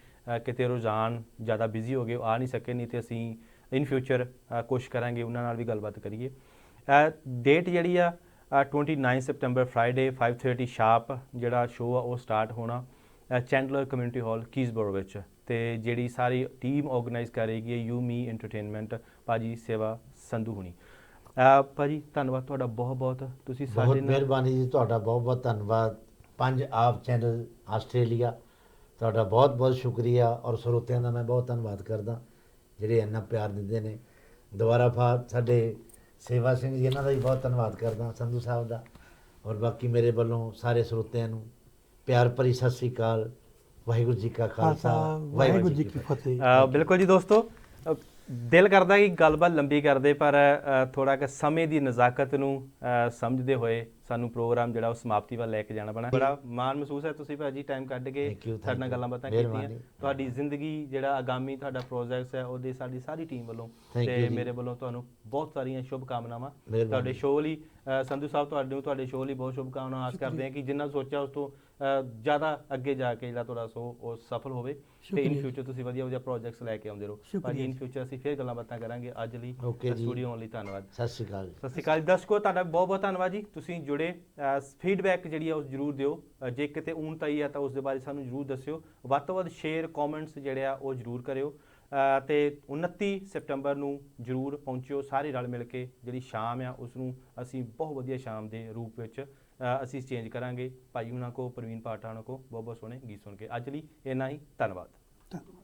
ਕਿਤੇ ਰੁਝਾਨ ਜ਼ਿਆਦਾ ਬਿਜ਼ੀ ਹੋ ਗਏ ਆ ਨਹੀਂ ਸਕੇ ਨਹੀਂ ਤੇ ਅਸੀਂ ਇਨ ਫਿਊਚਰ ਕੋਸ਼ਿਸ਼ ਕਰਾਂਗੇ ਉਹਨਾਂ ਨਾਲ ਵੀ ਗੱਲਬਾਤ ਕਰੀਏ। ਡੇਟ ਜਿਹੜੀ ਆ ਅ, 29 ਸਪਟੈਂਬਰ ਫਰਾਈਡੇ 5:30 ਸ਼ਾਰਪ ਜਿਹੜਾ ਸ਼ੋਅ ਆ ਉਹ ਸਟਾਰਟ ਹੋਣਾ ਚੈਂਡਲਰ ਕਮਿਊਨਿਟੀ ਹਾਲ ਕੀਜ਼ਬਰੋ ਵਿੱਚ। ਤੇ ਜਿਹੜੀ ਸਾਰੀ ਟੀਮ ਆਰਗੇਨਾਈਜ਼ ਕਰੇਗੀ ਯੂ ਮੀ ਐਂਟਰਟੇਨਮੈਂਟ ਭਾਜੀ ਸੇਵਾ ਸੰਧੂ ਹੁਣੀ। ਭਾਜੀ ਧੰਨਵਾਦ ਤੁਹਾਡਾ ਬਹੁਤ ਬਹੁਤ। ਤੁਸੀਂ
ਬਹੁਤ
ਸਾਡੇ ਨਾਲ
ਮਿਹਰਬਾਨੀ ਜੀ ਤੁਹਾਡਾ ਬਹੁਤ ਬਹੁਤ ਧੰਨਵਾਦ। ਪੰਜ ਆਪ ਚੈਨਲ ਆਸਟ੍ਰੇਲੀਆ ਤੁਹਾਡਾ ਬਹੁਤ ਬਹੁਤ ਸ਼ੁਕਰੀਆ ਔਰ ਸਰੋਤਿਆਂ ਦਾ ਮੈਂ ਬਹੁਤ ਧੰਨਵਾਦ ਕਰਦਾ ਜਿਹੜੇ ਇੰਨਾ ਪਿਆਰ ਦਿੰਦੇ ਨੇ। ਦੁਬਾਰਾ ਫਾਰ ਸਾਡੇ ਸੇਵਾ ਸਿੰਘ ਜੀ ਇਹਨਾਂ ਦਾ ਵੀ ਬਹੁਤ ਧੰਨਵਾਦ ਕਰਦਾ ਸੰਧੂ ਸਾਹਿਬ ਦਾ। ਔਰ ਬਾਕੀ ਮੇਰੇ ਵੱਲੋਂ ਸਾਰੇ ਸਰੋਤਿਆਂ ਨੂੰ ਪਿਆਰ ਭਰੀ ਸਤਿ ਸ੍ਰੀ ਅਕਾਲ ਵਾਹਿਗੁਰੂ ਜੀ ਕਾ ਖਾਲਸਾ
ਵਾਹਿਗੁਰੂ ਜੀ ਕੀ ਫਤਿਹ।
ਬਿਲਕੁਲ ਜੀ ਦੋਸਤੋ ਦਿਲ ਕਰਦਾ ਕਿ ਗੱਲਬਾਤ ਲੰਬੀ ਕਰਦੇ ਪਰ ਥੋੜਾ ਕਿ ਸਮੇਂ ਦੀ ਨਜ਼ਾਕਤ ਨੂੰ ਸਮਝਦੇ ਹੋਏ ਸਾਨੂੰ ਪ੍ਰੋਗਰਾਮ ਜਿਹੜਾ ਉਹ ਸਮਾਪਤੀ ਵੱਲ ਲੈ ਕੇ ਜਾਣਾ ਪੈਣਾ ਬੜਾ ਮਾਣ ਮਹਿਸੂਸ ਹੈ ਤੁਸੀਂ ਭਾਜੀ ਟਾਈਮ ਕੱਢ ਕੇ ਸਾਡੇ ਨਾਲ. ਗੱਲਾਂ ਬਾਤਾਂ। ਕੀਤੀਆਂ ਤੁਹਾਡੀ ਜ਼ਿੰਦਗੀ ਜਿਹੜਾ ਆਗਾਮੀ ਤੁਹਾਡਾ ਪ੍ਰੋਜੈਕਟਸ ਹੈ ਉਹਦੇ ਸਾਡੀ ਸਾਰੀ ਟੀਮ ਵੱਲੋਂ ਤੇ। ਮੇਰੇ ਵੱਲੋਂ ਤੁਹਾਨੂੰ ਬਹੁਤ ਸਾਰੀਆਂ ਸ਼ੁਭ ਕਾਮਨਾਵਾਂ। ਤੁਹਾਡੇ ਸ਼ੋਅ ਲਈ ਸੰਧੂ ਸਾਹਿਬ ਤੁਹਾਡੇ ਨੂੰ ਤੁਹਾਡੇ ਸ਼ੋਅ ਲਈ ਬਹੁਤ ਸ਼ੁਭ ਕਾਮਨਾਵਾਂ ਆਸ ਕਰਦੇ ਹਾਂ ਕਿ ਜਿੰਨਾ ਸੋਚਿਆ ਉਸ ਤੋਂ ਜ਼ਿਆਦਾ ਅੱਗੇ ਜਾ ਕੇ ਜਿਹੜਾ ਤੁਹਾਡਾ ਸ਼ੋਅ ਉਹ ਸਫਲ ਹੋਵੇ ਤੇ ਇਨ। ਫਿਊਚਰ ਤੁਸੀਂ ਵਧੀਆ ਵਧੀਆ ਪ੍ਰੋਜੈਕਟਸ ਲੈ ਕੇ ਆਉਂਦੇ ਰਹੋ। ਭਾਜੀ ਇਨ। ਫਿਊਚਰ ਅਸੀਂ ਫੇਰ ਗੱਲਾਂ ਬਾਤਾਂ ਕਰਾਂਗੇ। ਅੱਜ ਲਈ। ਸਟੂਡੀਓ ਆਉਣ ਲਈ ਧੰਨਵਾਦ।
ਸਤਿ ਸ੍ਰੀ ਅਕਾਲ
ਸਤਿ ਸ਼੍ਰੀ ਅਕਾਲ। ਦਰਸ਼ਕੋ ਤੁਹਾਡਾ ਬਹੁਤ ਬਹੁਤ ਧੰਨਵਾਦ ਜੀ। ਤੁਸੀਂ ਜੁੜੇ ਫੀਡਬੈਕ ਜਿਹੜੀ ਆ ਉਹ ਜਰੂਰ ਦਿਓ। ਜੇ ਕਿਤੇ ਊਣਤਾਈ ਆ ਤਾਂ ਉਸ ਦੇ ਬਾਰੇ ਸਾਨੂੰ ਜਰੂਰ ਦੱਸਿਓ। ਵੱਧ ਤੋਂ ਵੱਧ ਸ਼ੇਅਰ ਕਮੈਂਟਸ ਜਿਹੜੇ ਆ ਉਹ ਜਰੂਰ ਕਰਿਓ। ਤੇ 29 ਸਪਟੈਂਬਰ ਨੂੰ ਜਰੂਰ ਪਹੁੰਚਿਓ ਸਾਰੇ ਰਲ ਮਿਲ ਕੇ। ਜਿਹੜੀ ਸ਼ਾਮ ਆ ਉਸ ਨੂੰ ਅਸੀਂ ਬਹੁਤ ਵਧੀਆ ਸ਼ਾਮ ਦੇ ਰੂਪ ਵਿੱਚ ਅਸੀਂ ਚੇਂਜ ਕਰਾਂਗੇ। ਭਾਈ ਉਹਨਾਂ ਕੋ, ਪ੍ਰਵੀਨ ਪਾਠਾ ਹੁਣਾਂ ਕੋ ਬਹੁਤ ਬਹੁਤ ਸੋਹਣੇ ਗੀਤ ਸੁਣ ਕੇ। ਅੱਜ ਲਈ ਇੰਨਾ ਹੀ। ਧੰਨਵਾਦ।
ਧੰਨਵਾਦ।